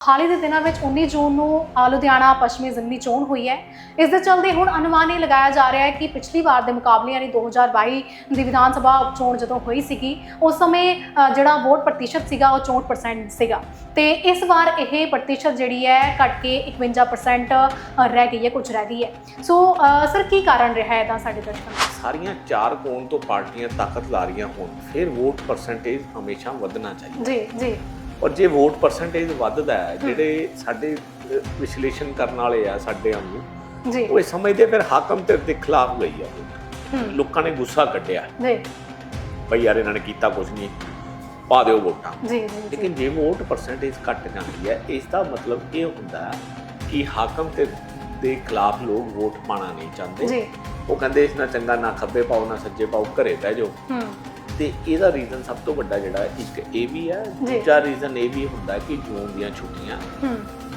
ਹਾਲ ਹੀ ਦੇ ਦਿਨਾਂ ਵਿੱਚ 19 ਜੂਨ ਨੂੰ ਲੁਧਿਆਣਾ ਪੱਛਮੀ ਜ਼ਿਮਨੀ ਚੋਣ ਹੋਈ ਹੈ। ਇਸ ਦੇ ਚਲਦੇ ਹੁਣ ਅਨੁਮਾਨ ਇਹ ਲਗਾਇਆ ਜਾ ਰਿਹਾ ਹੈ ਕਿ ਪਿਛਲੀ ਵਾਰ ਦੇ ਮੁਕਾਬਲੇ ਯਾਨੀ 2022 ਦੀ ਵਿਧਾਨ ਸਭਾ ਉਪ ਚੋਣ ਜਦੋਂ ਹੋਈ ਸੀਗੀ ਉਸ ਸਮੇਂ ਜਿਹੜਾ ਵੋਟ ਪ੍ਰਤੀਸ਼ਤ ਸੀਗਾ ਉਹ 64% ਸੀਗਾ। ਤੇ ਇਸ ਵਾਰ ਇਹ ਪ੍ਰਤੀਸ਼ਤ ਜਿਹੜੀ ਹੈ ਘਟ ਕੇ 51% ਅ, ਰਹਿ ਗਈ ਹੈ ਕੁਝ ਰਹਿ ਗਈ ਹੈ। ਸੋ ਸਰ ਕੀ ਕਾਰਨ ਰਿਹਾ ਹੈ ਤਾਂ ਸਾਡੇ ਦਰਸ਼ਕਾਂ ਸਾਰੀਆਂ ਚਾਰ ਕੋਣ ਤੋਂ ਪਾਰਟੀਆਂ ਤਾਕਤ ਲਾ ਰਹੀਆਂ ਹੋਣ ਫਿਰ ਵੋਟ ਪਰਸੈਂਟੇਜ ਹਮੇਸ਼ਾ ਵਧਣਾ ਚਾਹੀਦਾ। ਜੀ ਜੀ। ਔਰ ਜੇ ਵੋਟ ਪਰਸੈਂਟੇਜ ਵੱਧਦਾ ਹੈ ਜਿਹੜੇ ਸਾਡੇ ਵਿਸ਼ਲੇਸ਼ਣ ਕਰਨ ਵਾਲੇ ਆ ਸਾਡੇ ਨੂੰ ਜੀ। ਉਹ ਇਹ ਸਮਝਦੇ ਫਿਰ ਹਾਕਮ ਤੇ ਦੇ ਖਿਲਾਫ ਗਈ ਆ ਲੋਕਾਂ ਨੇ ਗੁੱਸਾ ਕੱਢਿਆ। ਜੀ। ਬਈ ਯਾਰ ਇਹਨਾਂ ਨੇ ਕੀਤਾ ਕੁਝ ਨਹੀਂ ਪਾ ਦਿਓ ਵੋਟਾਂ। ਜੀ ਜੀ ਲੇਕਿਨ ਜੇ ਵੋਟ ਪਰਸੈਂਟੇਜ ਘਟ ਜਾਂਦੀ ਹੈ ਇਸ ਦਾ ਮਤਲਬ ਇਹ ਹੁੰਦਾ ਹੈ ਕਿ ਹਾਕਮ ਤੇ ਦੇ ਖਿਲਾਫ ਲੋਕ ਵੋਟ ਪਾਣਾ ਨਹੀਂ ਚਾਹੁੰਦੇ। ਜੀ। ਉਹ ਕਹਿੰਦੇ ਇਸ ਨਾਲ ਚੰਗਾ ਨਾ ਖੱਬੇ ਪਾਓ ਨਾ ਸੱਜੇ ਪਾਓ ਘਰੇ ਬਹਿ ਜਾਓ। ਹੂੰ। ਤੇ ਇਹਦਾ ਰੀਜ਼ਨ ਸਭ ਤੋਂ ਵੱਡਾ ਜਿਹੜਾ ਇੱਕ ਇਹ ਵੀ ਹੈ। ਦੂਜਾ ਰੀਜ਼ਨ ਇਹ ਵੀ ਹੁੰਦਾ ਕਿ ਜੂਨ ਦੀਆਂ ਛੁੱਟੀਆਂ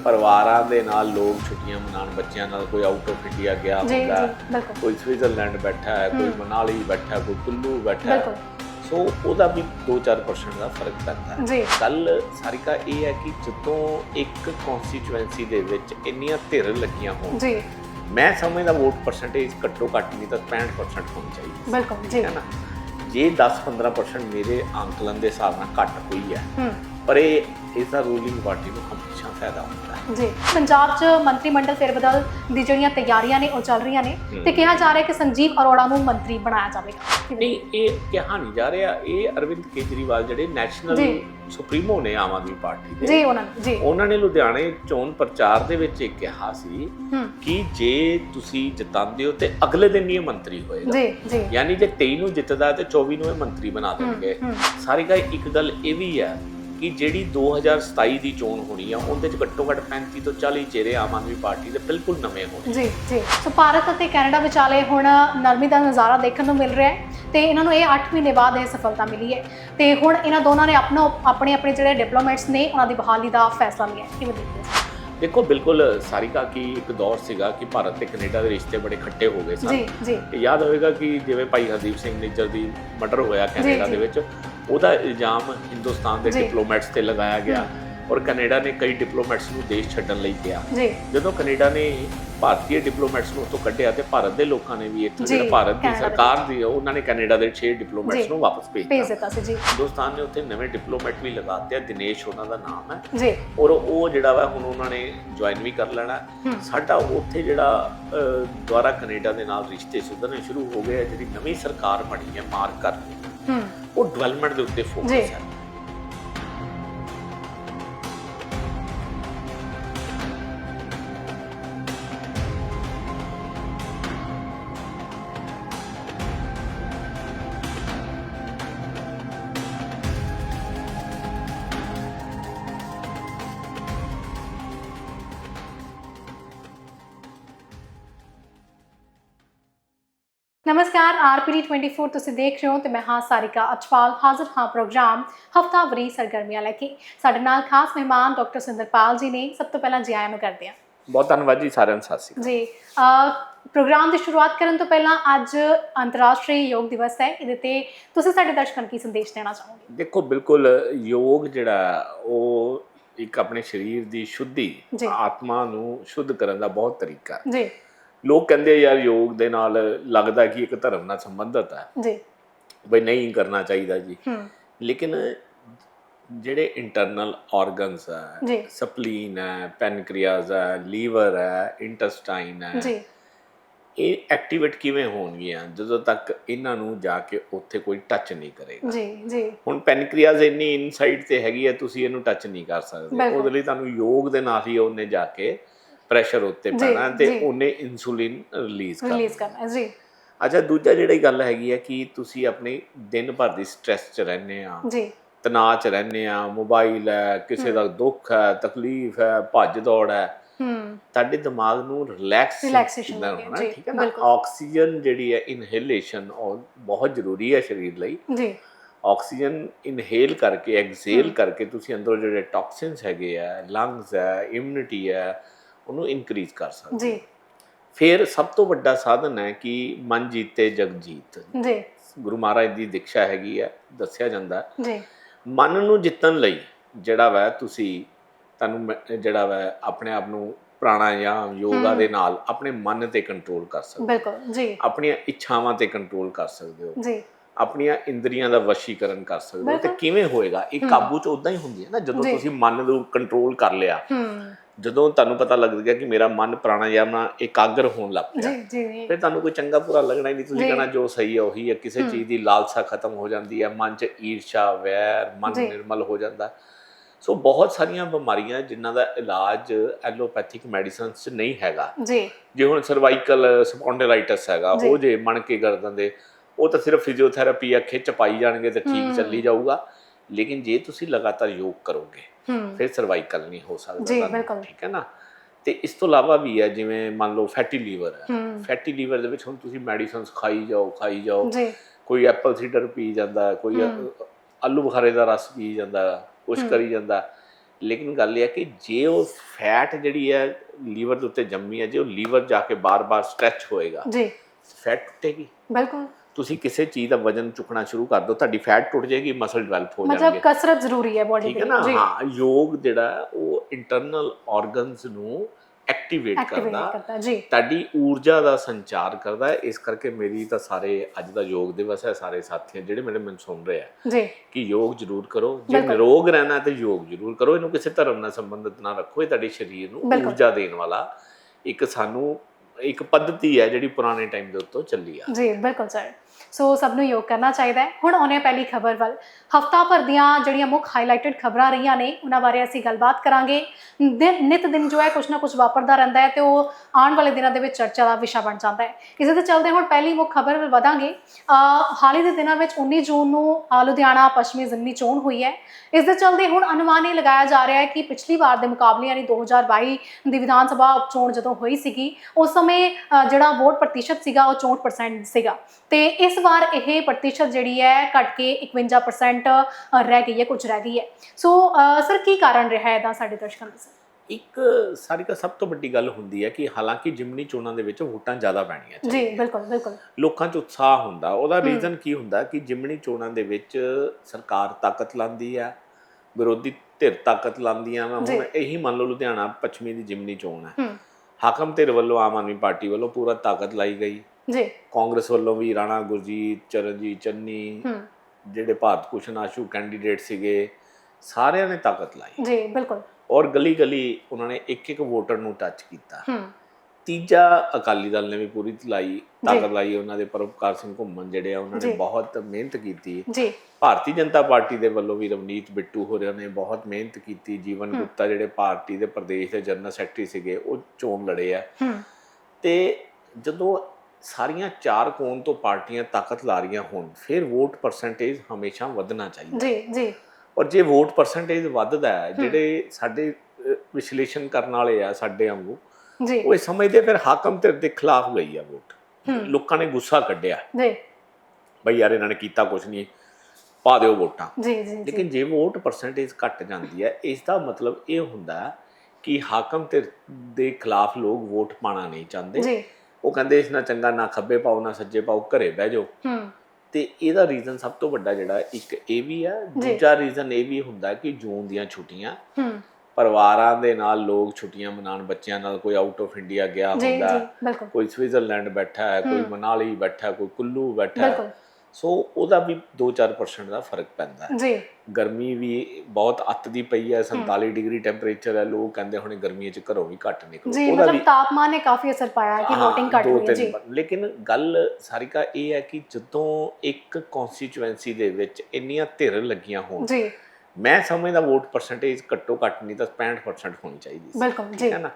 ਪਰਿਵਾਰਾਂ ਦੇ ਨਾਲ ਲੋਕ ਛੁੱਟੀਆਂ ਮਨਾਉਣ ਬੱਚਿਆਂ ਨਾਲ ਕੋਈ ਆਊਟ ਆਫ ਇੰਡੀਆ ਗਿਆ ਹੁੰਦਾ ਕੋਈ ਸਵਿਟਜ਼ਰਲੈਂਡ ਬੈਠਾ ਹੈ ਕੋਈ। ਮਨਾਲੀ ਬੈਠਾ ਹੈ, ਕੋਈ ਕੁੱਲੂ ਬੈਠਾ ਸੋ ਉਹਦਾ ਵੀ 2-4% ਦਾ ਫ਼ਰਕ ਪੈਂਦਾ ਹੈ। ਕੱਲ ਸਾਰਿਕਾ ਇਹ ਹੈ ਕਿ ਜਦੋਂ ਇੱਕ ਕਨਸਟੀਚੁਐਂਸੀ ਦੇ ਵਿੱਚ ਇੰਨੀਆਂ ਧਿਰ ਲੱਗੀਆਂ ਹੋਣ ਜੀ। ਮੈਂ ਸਮਝਦਾ ਵੋਟ ਪਰਸੈਂਟੇਜ ਘੱਟੋ ਘੱਟ ਨਹੀਂ ਤਾਂ 65% ਹੋਣੀ ਚਾਹੀਦੀ ਬਿਲਕੁਲ ਜੀ। ਹੈ ਨਾ? ਜੇ 10-15% ਮੇਰੇ ਆਂਕਲਨ ਦੇ ਹਿਸਾਬ ਨਾਲ ਘੱਟ ਹੋਈ ਹੈ ਹੂੰ। ਪਰ ਇਹ ਇਸ ਦਾ ਰੂਲਿੰਗ ਪਾਰਟੀ ਨੂੰ ਹਮੇਸ਼ਾ ਫਾਇਦਾ ਹੁੰਦਾ ਹੈ। ਜੀ ਪੰਜਾਬ 'ਚ ਮੰਤਰੀ ਮੰਡਲ ਫੇਰਬਦਲ ਦੀ ਜਿਹੜੀਆਂ ਤਿਆਰੀਆਂ ਨੇ ਉਹ ਚੱਲ ਰਹੀਆਂ ਨੇ। ਤੇ ਕਿਹਾ ਜਾ ਰਿਹਾ ਕਿ ਸੰਜੀਵ ਅਰੋੜਾ ਨੂੰ ਮੰਤਰੀ ਬਣਾਇਆ ਜਾਵੇਗਾ? ਨਹੀਂ ਇਹ ਕਿਹਾ ਨਹੀਂ ਜਾ ਰਿਹਾ। ਇਹ ਅਰਵਿੰਦ ਕੇਜਰੀਵਾਲ ਜਿਹੜੇ ਨੈਸ਼ਨਲ। ਸੁਪਰੀਮੋ ਨੇ ਆਮ ਆਦਮੀ ਪਾਰਟੀ ਦੇ। ਜੀ ਉਹਨਾਂ ਨੇ ਜੀ। ਉਹਨਾਂ ਨੇ ਲੁਧਿਆਣੇ ਚੋਣ ਪ੍ਰਚਾਰ ਦੇ ਵਿੱਚ ਇੱਕ ਕਿਹਾ ਸੀ ਕਿ ਜੇ ਤੁਸੀਂ ਜਿਤਾਉਂਦੇ ਹੋ ਤੇ ਅਗਲੇ ਦਿਨ ਹੀ ਇਹ ਮੰਤਰੀ ਹੋਏਗਾ। ਜੀ ਜੀ। ਯਾਨੀ ਜੇ 23 ਨੂੰ ਜਿੱਤਦਾ ਤੇ 24 ਨੂੰ ਇਹ ਮੰਤਰੀ ਬਣਾ ਦੇਣਗੇ। ਸਾਰੀ ਗੱਲ ਇੱਕ ਗੱਲ ਇਹ ਵੀ ਹੈ ਕਿ ਜਿਹੜੀ 2027 ਦੀ ਚੋਣ ਹੋਣੀ ਆ, ਉਹਦੇ ਚ ਘੱਟੋ ਘੱਟ 35 ਤੋਂ 40 ਚਿਹਰੇ ਆਮ ਆਦਮੀ ਪਾਰਟੀ ਦੇ ਬਿਲਕੁਲ ਨਵੇਂ ਹੋਣੇ। ਜੀ ਜੀ। ਸੋ ਭਾਰਤ ਅਤੇ ਕੈਨੇਡਾ ਵਿਚਾਲੇ ਹੁਣ ਨਰਮੀ ਦਾ ਨਜ਼ਾਰਾ ਦੇਖਣ ਨੂੰ ਮਿਲ ਰਿਹਾ ਹੈ ਤੇ ਇਹਨਾਂ ਨੂੰ ਇਹ 8 ਮਹੀਨੇ ਬਾਅਦ ਇਹ ਸਫਲਤਾ ਮਿਲੀ ਹੈ। ਤੇ ਹੁਣ ਇਹਨਾਂ ਦੋਨਾਂ ਨੇ ਆਪਣਾ ਆਪਣੇ ਆਪਣੇ ਜਿਹੜੇ ਡਿਪਲੋਮੈਟਸ ਨੇ, ਉਹਨਾਂ ਦੀ ਬਹਾਲੀ ਦਾ ਫੈਸਲਾ ਲਿਆ ਹੈ। ਕਿਵੇਂ ਦੇਖਦੇ ਹੋ? ਦੇਖੋ ਬਿਲਕੁਲ ਸਾਰਿਕਾ ਕੀ ਇੱਕ ਦੌਰ ਸੀਗਾ ਕਿ ਭਾਰਤ ਤੇ ਕੈਨੇਡਾ ਦੇ ਰਿਸ਼ਤੇ ਬੜੇ ਖੱਟੇ ਹੋ ਗਏ ਸਨ ਜੀ ਜੀ ਯਾਦ ਹੋਵੇਗਾ ਕਿ ਜਿਵੇਂ ਭਾਈ ਹਰਦੀਪ ਸਿੰਘ ਨਿੱਜਰ ਦੀ ਮਰਡਰ ਹੋਇਆ ਕੈਨੇਡਾ। ਦੇ ਵਿੱਚ ਉਹਦਾ ਇਲਜ਼ਾਮ ਹਿੰਦੁਸਤਾਨ ਦੇ। ਡਿਪਲੋਮੈਟਸ ਤੇ ਲਗਾਇਆ ਗਿਆ ਔਰ ਕੈਨੇਡਾ ਨੇ ਕਈ ਡਿਪਲੋਮੈਟਸ ਨੂੰ ਦੇਸ਼ ਛੱਡਣ ਲਈ ਕਿਹਾ। ਜਦੋਂ ਕੈਨੇਡਾ ਨੇ ਭਾਰਤੀ ਡਿਪਲੋਮੈਟਸ ਨੂੰ ਉੱਥੋਂ ਕੱਢਿਆ ਤੇ ਭਾਰਤ ਦੇ ਲੋਕਾਂ ਨੇ ਵੀ ਇੱਥੋਂ ਜਿਹੜਾ ਭਾਰਤ ਦੀ ਸਰਕਾਰ ਦੀ ਉਹਨਾਂ ਨੇ ਕੈਨੇਡਾ ਦੇ 6 ਡਿਪਲੋਮੈਟਸ। ਨੂੰ ਵਾਪਸ ਭੇਜ ਭੇਜ ਦਿੱਤਾ ਸੀ ਜੀ। ਹਿੰਦੁਸਤਾਨ ਨੇ ਉੱਥੇ ਨਵੇਂ ਡਿਪਲੋਮੈਟ ਵੀ ਲਗਾਤੇ ਆ ਦਿਨੇਸ਼ ਉਹਨਾਂ ਦਾ ਨਾਮ ਹੈ। ਜੀ। ਔਰ ਉਹ ਜਿਹੜਾ ਵਾ ਹੁਣ ਉਹਨਾਂ ਨੇ ਜੁਆਇਨ ਵੀ ਕਰ ਲੈਣਾ। ਸਾਡਾ ਉੱਥੇ ਜਿਹੜਾ ਦੁਆਰਾ ਕੈਨੇਡਾ ਦੇ ਨਾਲ ਰਿਸ਼ਤੇ ਸੁਧਰਨੇ ਸ਼ੁਰੂ ਹੋ ਗਏ ਜਿਹੜੀ ਨਵੀਂ ਸਰਕਾਰ ਬਣੀ ਹੈ ਮਾਰਕ ਕਰ ਹੂੰ। ਉਹ ਡਿਵੈਲਪਮੈਂਟ ਦੇ ਉੱਤੇ। ਫੋਕਸ ਹੈ। ਨਮਸਕਾਰ ਆਰਪੀਡੀ 24 ਤੁਸੀਂ ਦੇਖ ਰਹੇ ਹੋ ਤੇ ਮੈਂ ਹਾਂ ਸਾਰਿਕਾ ਅਚਵਾਲ ਹਾਜ਼ਰ ਹਾਂ ਪ੍ਰੋਗਰਾਮ ਹਫਤਾਵਰੀ ਸਰਗਰਮੀਆਂ ਲੈ ਕੇ। ਸਾਡੇ ਨਾਲ ਖਾਸ ਮਹਿਮਾਨ ਡਾਕਟਰ ਸੁੰਦਰਪਾਲ ਜੀ ਨੇ। ਸਭ ਤੋਂ ਪਹਿਲਾਂ ਜੀ ਆਇਆਂ ਨੂੰ ਕਰਦੇ ਹਾਂ। ਬਹੁਤ ਧੰਨਵਾਦ ਜੀ ਸਾਰਿਆਂ ਨੂੰ ਅਕਾਲ। ਜੀ ਪ੍ਰੋਗਰਾਮ ਦੀ ਸ਼ੁਰੂਆਤ ਕਰਨ ਤੋਂ ਪਹਿਲਾਂ ਅੱਜ ਅੰਤਰਰਾਸ਼ਟਰੀ ਯੋਗ ਦਿਵਸ ਹੈ। ਇਹਦੇ ਤੇ ਤੁਸੀਂ ਸਾਡੇ ਦਰਸ਼ਕਾਂ ਨੂੰ ਕੀ ਸੰਦੇਸ਼ ਦੇਣਾ ਚਾਹੋਗੇ? ਦੇਖੋ ਬਿਲਕੁਲ ਯੋਗ ਜਿਹੜਾ ਉਹ ਇੱਕ ਆਪਣੇ ਸਰੀਰ ਦੀ ਸ਼ੁੱਧੀ। ਆਤਮਾ ਨੂੰ ਸ਼ੁੱਧ ਕਰਨ ਦਾ ਬਹੁਤ ਤਰੀਕਾ ਹੈ। ਜੀ। ਲੋਕ ਕਹਿੰਦੇ ਯਾਰ ਯੋਗ ਦੇ ਨਾਲ ਲੱਗਦਾ ਕਿ ਇੱਕ ਧਰਮ ਨਾਲ ਸੰਬੰਧਿਤ ਹੈ। ਜੀ। ਬਈ ਨਹੀਂ ਕਰਨਾ ਚਾਹੀਦਾ ਜੀ। ਹੂੰ। ਲੇਕਿਨ ਜਿਹੜੇ ਇੰਟਰਨਲ ਆਰਗਨਸ ਹੈ ਸਪਲੀਨ ਹੈ ਪੈਨਕ੍ਰੀਆਸ ਹੈ ਲੀਵਰ ਹੈ ਇੰਟੈਸਟਾਈਨ ਹੈ ਜੀ। ਇਹ ਐਕਟੀਵੇਟ ਕਿਵੇਂ ਹੋਣਗੀਆਂ? ਜਦੋਂ ਤੱਕ ਇਹਨਾਂ ਨੂੰ ਜਾ ਕੇ ਉੱਥੇ ਕੋਈ ਟੱਚ ਨਹੀਂ ਕਰੇਗਾ। ਜੀ ਜੀ। ਹੁਣ ਪੈਨਕ੍ਰੀਆਸ ਇੰਨੀ ਇਨਸਾਈਡ ਤੇ ਹੈਗੀ ਹੈ ਤੁਸੀਂ ਇਹਨੂੰ ਟੱਚ ਨਹੀਂ ਕਰ ਸਕਦੇ। ਉਹਦੇ ਲਈ ਤੁਹਾਨੂੰ ਯੋਗ ਦੇ ਨਾਲ ਹੀ ਉਹਨੇ ਜਾ ਕੇ ਪ੍ਰੈਸ਼ਰ ਉੱਤੇ ਪੈਣਾ ਤੇ। ਉਹਨੇ ਇਨਸੂਲਿਨ ਰਿਲੀਜ਼ ਕਰਨਾ। ਰਿਲੀਜ਼ ਕਰਨਾ ਜੀ। ਅੱਛਾ ਦੂਜਾ ਜਿਹੜੀ ਗੱਲ ਹੈਗੀ ਹੈ ਕਿ ਤੁਸੀਂ ਆਪਣੀ ਦਿਨ ਭਰ ਦੀ ਸਟ੍ਰੈਸ 'ਚ ਰਹਿੰਦੇ ਆ ਜੀ। ਤਣਾਅ 'ਚ ਰਹਿੰਦੇ ਆ ਮੋਬਾਈਲ ਹੈ ਕਿਸੇ ਦਾ ਦੁੱਖ ਹੈ ਤਕਲੀਫ ਹੈ ਭੱਜ ਦੌੜ ਹੈ ਹੂੰ। ਤੁਹਾਡੇ ਦਿਮਾਗ ਨੂੰ ਰਿਲੈਕਸ ਹੋਣਾ ਜੀ, ਠੀਕ ਹੈ ਨਾ। ਆਕਸੀਜਨ ਜਿਹੜੀ ਹੈ ਇਨਹੇਲੇਸ਼ਨ ਉਹ ਬਹੁਤ ਜ਼ਰੂਰੀ ਹੈ ਸਰੀਰ ਲਈ। ਜੀ। ਆਕਸੀਜਨ ਇਨਹੇਲ ਕਰਕੇ ਐਕਸੇਲ ਕਰਕੇ ਤੁਸੀਂ ਅੰਦਰੋਂ ਜਿਹੜੇ ਟੌਕਸਿਨਸ ਹੈਗੇ ਆ ਲੰਗਸ ਹੈ ਇਮਿਊਨਿਟੀ ਹੈ ਉਹਨੂੰ ਇਨਕਰੀਜ਼ ਕਰ ਸਕਦੇ ਜੀ। ਫਿਰ ਸਭ ਤੋਂ ਵੱਡਾ ਸਾਧਨ ਹੈ ਕਿ ਮਨ ਜੀਤੇ ਜਗ ਜੀਤ। ਜੀ। ਗੁਰੂ ਮਹਾਰਾਜ ਦੀ ਸਿੱਖਿਆ ਹੈਗੀ ਹੈ ਦੱਸਿਆ ਜਾਂਦਾ। ਜੀ। ਮਨ ਨੂੰ ਜਿੱਤਣ ਲਈ ਜਿਹੜਾ ਵਾ ਤੁਸੀਂ ਤੁਹਾਨੂੰ ਜਿਹੜਾ ਵਾ ਆਪਣੇ ਆਪ ਨੂੰ ਪ੍ਰਾਣਾਯਾਮ ਯੋਗਾ। ਦੇ ਨਾਲ ਆਪਣੇ ਮਨ ਤੇ ਕੰਟਰੋਲ ਕਰ ਸਕਦੇ ਹੋ। ਬਿਲਕੁਲ ਜੀ। ਆਪਣੀਆਂ ਇੱਛਾਵਾਂ ਤੇ ਕੰਟਰੋਲ ਕਰ ਸਕਦੇ ਹੋ। ਜੀ। ਆਪਣੀਆਂ ਇੰਦਰੀਆਂ ਦਾ ਵਸ਼ੀਕਰਨ ਕਰ ਸਕਦੇ ਹੋ। ਤੇ। ਕਿਵੇਂ ਹੋਏਗਾ? ਇਹ। ਕਾਬੂ ਚ ਉਦਾਂ ਹੀ ਹੁੰਦੀ ਹੈ ਨਾ ਜਦੋਂ। ਤੁਸੀਂ ਮਨ ਨੂੰ ਕੰਟਰੋਲ ਕਰ ਲਿਆ। ਹੂੰ। ਜਦੋਂ ਤੁਹਾਨੂੰ ਪਤਾ ਲੱਗ ਗਿਆ ਕਿ ਮੇਰਾ ਮਨ ਪ੍ਰਾਣਾਯਾਮ ਨਾਲ ਇਕਾਗਰ ਹੋਣ ਲੱਗ ਪਿਆ ਜੀ ਜੀ ਫਿਰ ਤੁਹਾਨੂੰ ਕੋਈ ਚੰਗਾ ਬੁਰਾ ਲੱਗਣਾ ਹੀ ਨਹੀਂ ਤੁਸੀਂ। ਕਹਿਣਾ ਜੋ ਸਹੀ ਹੈ ਉਹੀ ਹੈ ਕਿਸੇ। ਚੀਜ਼ ਦੀ ਲਾਲਸਾ ਖਤਮ ਹੋ ਜਾਂਦੀ ਹੈ ਮਨ 'ਚ ਈਰਸ਼ਾ ਵੈਰ ਮਨ। ਨਿਰਮਲ ਹੋ ਜਾਂਦਾ ਸੋ ਬਹੁਤ ਸਾਰੀਆਂ ਬਿਮਾਰੀਆਂ ਜਿਨ੍ਹਾਂ ਦਾ ਇਲਾਜ ਐਲੋਪੈਥਿਕ ਮੈਡੀਸਿਨਸ 'ਚ ਨਹੀਂ ਹੈਗਾ ਜੀ ਜੇ ਹੁਣ ਸਰਵਾਈਕਲ ਸਪੌਂਡਿਲਾਈਟਿਸ ਹੈਗਾ। ਉਹ ਜੇ ਮਣ ਕੇ ਗਰਦਨ ਦੇ ਉਹ ਤਾਂ ਸਿਰਫ ਫਿਜ਼ੀਓਥੈਰੇਪੀ ਆ ਖਿੱਚ ਪਾਈ ਜਾਣਗੇ ਤੇ। ਠੀਕ ਚੱਲੀ ਜਾਊਗਾ ਲੇਕਿਨ ਜੇ ਤੁਸੀਂ ਲਗਾਤਾਰ ਯੋਗ ਕਰੋਗੇ ਫਿਰ ਸਰਵਾਈਕਲ ਨਹੀਂ ਹੋ ਸਕਦਾ ਜੀ, ਬਿਲਕੁਲ। ਠੀਕ ਹੈ ਨਾ? ਤੇ ਇਸ ਤੋਂ ਇਲਾਵਾ ਵੀ ਹੈ ਜਿਵੇਂ ਮੰਨ ਲਓ ਫੈਟੀ ਲੀਵਰ ਹੈ। ਫੈਟੀ ਲੀਵਰ ਦੇ ਵਿੱਚ ਹੁਣ ਤੁਸੀਂ ਮੈਡੀਸਿਨਸ ਖਾਈ ਜਾਓ ਖਾਈ ਜਾਓ। ਜੀ। ਕੋਈ ਐਪਲ ਸੀਡਰ ਪੀ ਜਾਂਦਾ ਕੋਈ। ਆਲੂ ਬੁਖਾਰੇ ਦਾ ਰਸ ਪੀ ਜਾਂਦਾ ਕੁਛ। ਕਰੀ ਜਾਂਦਾ। ਲੇਕਿਨ ਗੱਲ ਇਹ ਹੈ ਕਿ ਜੇ ਉਹ ਫੈਟ ਜਿਹੜੀ ਹੈ ਲੀਵਰ ਦੇ ਉੱਤੇ ਜੰਮੀ ਹੈ ਜੇ ਉਹ ਲੀਵਰ ਜਾ ਕੇ ਬਾਰ-ਬਾਰ ਸਟ੍ਰੈਚ ਹੋਏਗਾ ਜੀ। ਫੈਟ ਟੁੱਟੇਗੀ। ਬਿਲਕੁਲ। ਤੁਸੀਂ ਕਿਸੇ ਚੀਜ਼ ਦਾ ਵਜਨ ਚੁੱਕਣਾ ਸ਼ੁਰੂ ਕਰ ਦਿਓ ਤੁਹਾਡੀ ਫੈਟ ਟੁੱਟ ਜਾਏਗੀ ਮਸਲ ਡਿਵੈਲਪ ਹੋ ਮਤਲਬ ਜਾਣਗੇ। ਕਸਰਤ ਜ਼ਰੂਰੀ ਹੈ ਬੋਡੀ ਠੀਕ ਦੇ ਹੈ ਨਾ? ਲਈ ਹਾਂ ਯੋਗ ਜਿਹੜਾ ਉਹ ਇੰਟਰਨਲ ਆਰਗਨਸ ਨੂੰ ਐਕਟੀਵੇਟ ਕਰਦਾ। ਜੀ। ਤੁਹਾਡੀ ਊਰਜਾ ਦਾ ਸੰਚਾਰ ਕਰਦਾ ਹੈ। ਇਸ ਕਰਕੇ ਮੇਰੀ ਤਾਂ ਸਾਰੇ ਅੱਜ ਦਾ ਯੋਗ ਦਿਵਸ ਹੈ ਸਾਰੇ ਸਾਥੀ ਜਿਹੜੇ ਮੇਰੇ ਮੈਨੂੰ ਸੁਣ ਰਹੇ ਆ ਜੀ। ਕਿ ਯੋਗ ਜ਼ਰੂਰ ਕਰੋ। ਜੇ। ਨਿਰੋਗ ਰਹਿਣਾ ਤੇ ਯੋਗ ਜ਼ਰੂਰ ਕਰੋ। ਇਹਨੂੰ ਕਿਸੇ ਧਰਮ ਨਾਲ ਸੰਬੰਧਿਤ ਨਾ ਰੱਖੋ। ਇਹ ਤੁਹਾਡੇ ਸਰੀਰ ਨੂੰ। ਊਰਜਾ ਦੇਣ ਵਾਲਾ ਇੱਕ ਸਾਨੂੰ ਇੱਕ ਪੱਧਤੀ ਹੈ ਜਿਹੜੀ ਪੁਰਾਣੇ ਟਾਈਮ ਦੇ ਉੱਤੋਂ ਚੱਲੀ ਆ। ਜੀ ਬਿਲਕੁਲ ਸਰ ਸੋ ਸਭ ਨੂੰ ਯੋਗ ਕਰਨਾ ਚਾਹੀਦਾ ਹੈ। ਹੁਣ ਆਉਣੇ ਪਹਿਲੀ ਖਬਰ ਵੱਲ। ਹਫਤਾ ਭਰ ਦੀਆਂ ਜਿਹੜੀਆਂ ਮੁੱਖ ਹਾਈਲਾਈਟਡ ਖਬਰਾਂ ਰਹੀਆਂ ਨੇ, ਉਹਨਾਂ ਬਾਰੇ ਅਸੀਂ ਗੱਲਬਾਤ ਕਰਾਂਗੇ। ਦਿਨ, ਨਿਤ ਦਿਨ ਜੋ ਹੈ ਕੁਝ ਨਾ ਕੁਝ ਵਾਪਰਦਾ ਰਹਿੰਦਾ ਹੈ ਤੇ ਉਹ ਆਉਣ ਵਾਲੇ ਦਿਨਾਂ ਦੇ ਵਿੱਚ ਚਰਚਾ ਦਾ ਵਿਸ਼ਾ ਬਣ ਜਾਂਦਾ ਹੈ। ਇਸੇ ਦੇ ਚੱਲਦੇ ਹੁਣ ਪਹਿਲੀ ਮੁੱਖ ਖਬਰ ਵੱਲ ਵਧਾਂਗੇ। ਹਾਲ ਹੀ ਦੇ ਦਿਨਾਂ ਵਿੱਚ 19 ਜੂਨ ਨੂੰ ਲੁਧਿਆਣਾ ਪੱਛਮੀ ਜ਼ਿਮਨੀ ਚੋਣ ਹੋਈ ਹੈ। ਇਸ ਦੇ ਚੱਲਦੇ ਹੁਣ ਅਨੁਮਾਨ ਇਹ ਲਗਾਇਆ ਜਾ ਰਿਹਾ ਹੈ ਕਿ ਪਿਛਲੀ ਵਾਰ ਦੇ ਮੁਕਾਬਲੇ ਯਾਨੀ 2022 ਦੀ ਵਿਧਾਨ ਸਭਾ ਉਪ ਚੋਣ ਜਦੋਂ ਹੋਈ ਸੀਗੀ, ਉਸ ਸਮੇਂ ਜਿਹੜਾ ਵੋਟ ਪ੍ਰਤੀਸ਼ਤ ਸੀਗਾ, ਉਹ 64% ਸੀਗਾ। ਤੇ ਇਸ ਵਾਰ ਇਹ ਪ੍ਰਤੀਸ਼ਤ ਜਿਹੜੀ ਹੈ ਘਟ ਕੇ 51% ਅ, ਰਹਿ ਗਈ ਹੈ ਕੁਝ ਰਹਿ ਗਈ ਹੈ। ਸੋ ਸਰ ਕੀ ਕਾਰਨ ਰਿਹਾ ਹੈ ਇਹਦਾ ਸਾਡੇ ਦਰਸ਼ਕਾਂ ਦੇ? ਸਰ ਇੱਕ ਸਾਰੀ ਤਾਂ ਸਭ ਤੋਂ ਵੱਡੀ ਗੱਲ ਹੁੰਦੀ ਹੈ ਕਿ ਹਾਲਾਂਕਿ ਜਿਮਨੀ ਚੋਣਾਂ ਦੇ ਵਿੱਚ ਵੋਟਾਂ ਜ਼ਿਆਦਾ ਪੈਣੀਆਂ ਜੀ ਚਾਹੀਦੀਆਂ। ਬਿਲਕੁਲ ਬਿਲਕੁਲ। ਲੋਕਾਂ 'ਚ ਉਤਸ਼ਾਹ ਹੁੰਦਾ। ਉਹਦਾ। ਰੀਜ਼ਨ ਕੀ ਹੁੰਦਾ ਕਿ ਜਿਮਨੀ ਚੋਣਾਂ ਦੇ ਵਿੱਚ ਸਰਕਾਰ ਤਾਕਤ ਲਾਂਦੀ ਆ ਵਿਰੋਧੀ ਧਿਰ ਤਾਕਤ ਲਾਂਦੀਆਂ ਵਾ। ਜੀ। ਹੁਣ ਇਹੀ ਮੰਨ ਲਓ ਲੁਧਿਆਣਾ ਪੱਛਮੀ ਦੀ ਜਿਮਨੀ ਚੋਣ ਹੈ। ਹੂੰ। ਹਾਕਮ ਧਿਰ ਵੱਲੋਂ ਆਮ ਆਦਮੀ ਪਾਰਟੀ ਵੱਲੋਂ ਪੂਰਾ ਤਾਕਤ ਲਾਈ ਗਈ। ਜੀ। ਕਾਂਗਰਸ ਵੱਲੋਂ ਵੀ ਰਾਣਾ ਗੁਰਜੀਤ ਚਰਨਜੀਤ ਚੰਨੀ ਜਿਹੜੇ ਭਾਰਤ ਭੂਸ਼ਣ ਆਸ਼ੂ ਕੈਂਡੀਡੇਟ ਸੀਗੇ ਸਾਰਿਆਂ ਨੇ ਤਾਕਤ ਲਾਈ। ਜੀ ਬਿਲਕੁਲ। ਔਰ ਗਲੀ ਗਲੀ ਉਹਨਾਂ ਨੇ ਇੱਕ ਇੱਕ ਵੋਟਰ ਨੂੰ ਟੱਚ ਕੀਤਾ। ਹੂੰ। ਤੀਜਾ ਅਕਾਲੀ ਦਲ ਨੇ ਵੀ ਪੂਰੀ ਲਾਈ ਤਾਕਤ ਲਾਈ ਉਹਨਾਂ ਦੇ ਪਰਉਪਕਾਰ ਸਿੰਘ ਘੁੰਮਣ ਜਿਹੜੇ ਆ ਉਹਨਾਂ ਨੇ। ਬਹੁਤ ਮਿਹਨਤ ਕੀਤੀ। ਜੀ। ਭਾਰਤੀ ਜਨਤਾ ਪਾਰਟੀ ਦੇ ਵੱਲੋਂ ਵੀ ਰਵਨੀਤ ਬਿੱਟੂ ਹੋਰਿਆਂ ਨੇ ਬਹੁਤ ਮਿਹਨਤ ਕੀਤੀ। ਜੀਵਨ। ਗੁਪਤਾ ਜਿਹੜੇ ਪਾਰਟੀ ਦੇ ਪ੍ਰਦੇਸ਼ ਦੇ ਜਨਰਲ ਸੈਕਟਰੀ ਸੀਗੇ ਉਹ ਚੋਣ ਲੜੇ ਆ। ਤੇ ਜਦੋਂ ਸਾਰੀਆਂ ਚਾਰ ਕੋਣ ਤੋਂ ਪਾਰਟੀਆਂ ਤਾਕਤ ਲਾ ਰਹੀਆਂ ਹੋਣ ਫਿਰ ਵੋਟ ਪਰਸੈਂਟੇਜ ਹਮੇਸ਼ਾ ਵਧਣਾ ਚਾਹੀਦਾ। ਜੀ ਜੀ। ਔਰ ਜੇ ਵੋਟ ਪਰਸੈਂਟੇਜ ਵੱਧਦਾ ਹੈ ਜਿਹੜੇ ਸਾਡੇ ਵਿਸ਼ਲੇਸ਼ਣ ਕਰਨ ਵਾਲੇ ਆ ਸਾਡੇ ਵਾਂਗੂ ਜੀ। ਉਹ ਸਮਝਦੇ ਫਿਰ ਹਾਕਮ ਧਿਰ ਦੇ ਖਿਲਾਫ ਗਈ ਆ ਵੋਟ। ਲੋਕਾਂ ਨੇ ਗੁੱਸਾ ਕੱਢਿਆ। ਜੀ। ਬਈ ਯਾਰ ਇਹਨਾਂ ਨੇ ਕੀਤਾ ਕੁਝ ਨਹੀਂ ਪਾ ਦਿਓ ਵੋਟਾਂ। ਜੀ ਜੀ ਲੇਕਿਨ ਜੇ ਵੋਟ ਪਰਸੈਂਟੇਜ ਘਟ ਜਾਂਦੀ ਹੈ ਇਸ ਦਾ ਮਤਲਬ ਇਹ ਹੁੰਦਾ ਕਿ ਹਾਕਮ ਧਿਰ ਦੇ ਖਿਲਾਫ ਲੋਕ ਵੋਟ ਪਾਣਾ ਨਹੀਂ ਚਾਹੁੰਦੇ। ਜੀ। ਉਹ ਕਹਿੰਦੇ ਇਸ ਨਾਲ ਚੰਗਾ ਨਾ ਖੱਬੇ ਪਾਓ ਨਾ ਸੱਜੇ ਪਾਓ ਘਰੇ ਬਹਿ ਜਾਓ। ਹੂੰ। ਤੇ ਇਹਦਾ ਰੀਜ਼ਨ ਸਭ ਤੋਂ ਵੱਡਾ ਜਿਹੜਾ ਇੱਕ ਇਹ ਵੀ ਜੀ। ਦੂਜਾ ਰੀਜ਼ਨ ਇਹ ਵੀ ਹੁੰਦਾ ਕਿ ਜੂਨ ਦੀਆਂ ਛੁੱਟੀਆਂ ਹੂੰ। ਪਰਿਵਾਰਾਂ ਦੇ ਨਾਲ ਲੋਕ ਛੁੱਟੀਆਂ ਮਨਾਉਣ ਬੱਚਿਆਂ ਨਾਲ ਕੋਈ ਆਊਟ ਆਫ ਇੰਡੀਆ ਗਿਆ ਹੁੰਦਾ ਕੋਈ ਸਵਿਟਜ਼ਰਲੈਂਡ ਬੈਠਾ ਹੈ ਕੋਈ। ਮਨਾਲੀ ਬੈਠਾ ਕੋਈ ਕੁੱਲੂ ਬੈਠਾ ਹੈ। ਸੋ ਉਹਦਾ ਵੀ 2-4% ਦਾ ਫ਼ਰਕ ਪੈਂਦਾ ਹੈ। ਜੀ। ਗਰਮੀ ਵੀ ਬਹੁਤ ਅੱਤ ਦੀ ਪਈ ਹੈ 47 ਡਿਗਰੀ ਟੈਂਪਰੇਚਰ ਹੈ ਲੋਕ ਕਹਿੰਦੇ ਹੁਣੇ ਗਰਮੀਆਂ 'ਚ ਘਰੋਂ ਵੀ ਘੱਟ ਨਿਕਲੋ। ਜੀ ਮਤਲਬ ਤਾਪਮਾਨ ਨੇ ਕਾਫੀ ਅਸਰ ਪਾਇਆ ਹੈ ਕਿ VOTING ਘੱਟ ਹੋਈ ਹੈ ਜੀ। ਲੇਕਿਨ ਗੱਲ ਸਾਰਿਕਾ ਇਹ ਹੈ ਕਿ ਜਦੋਂ ਇੱਕ ਕਨਸਟੀਚੁਐਂਸੀ ਦੇ ਵਿੱਚ ਇੰਨੀਆਂ ਧਿਰ ਲੱਗੀਆਂ ਹੋਣ ਜੀ। ਮੈਂ ਸਮਝਦਾ ਵੋਟ ਪਰਸੈਂਟੇਜ ਘੱਟੋ ਘੱਟ ਨਹੀਂ ਤਾਂ 65% ਹੋਣੀ ਚਾਹੀਦੀ ਸੀ। ਬਿਲਕੁਲ ਜੀ। ਹੈ ਨਾ?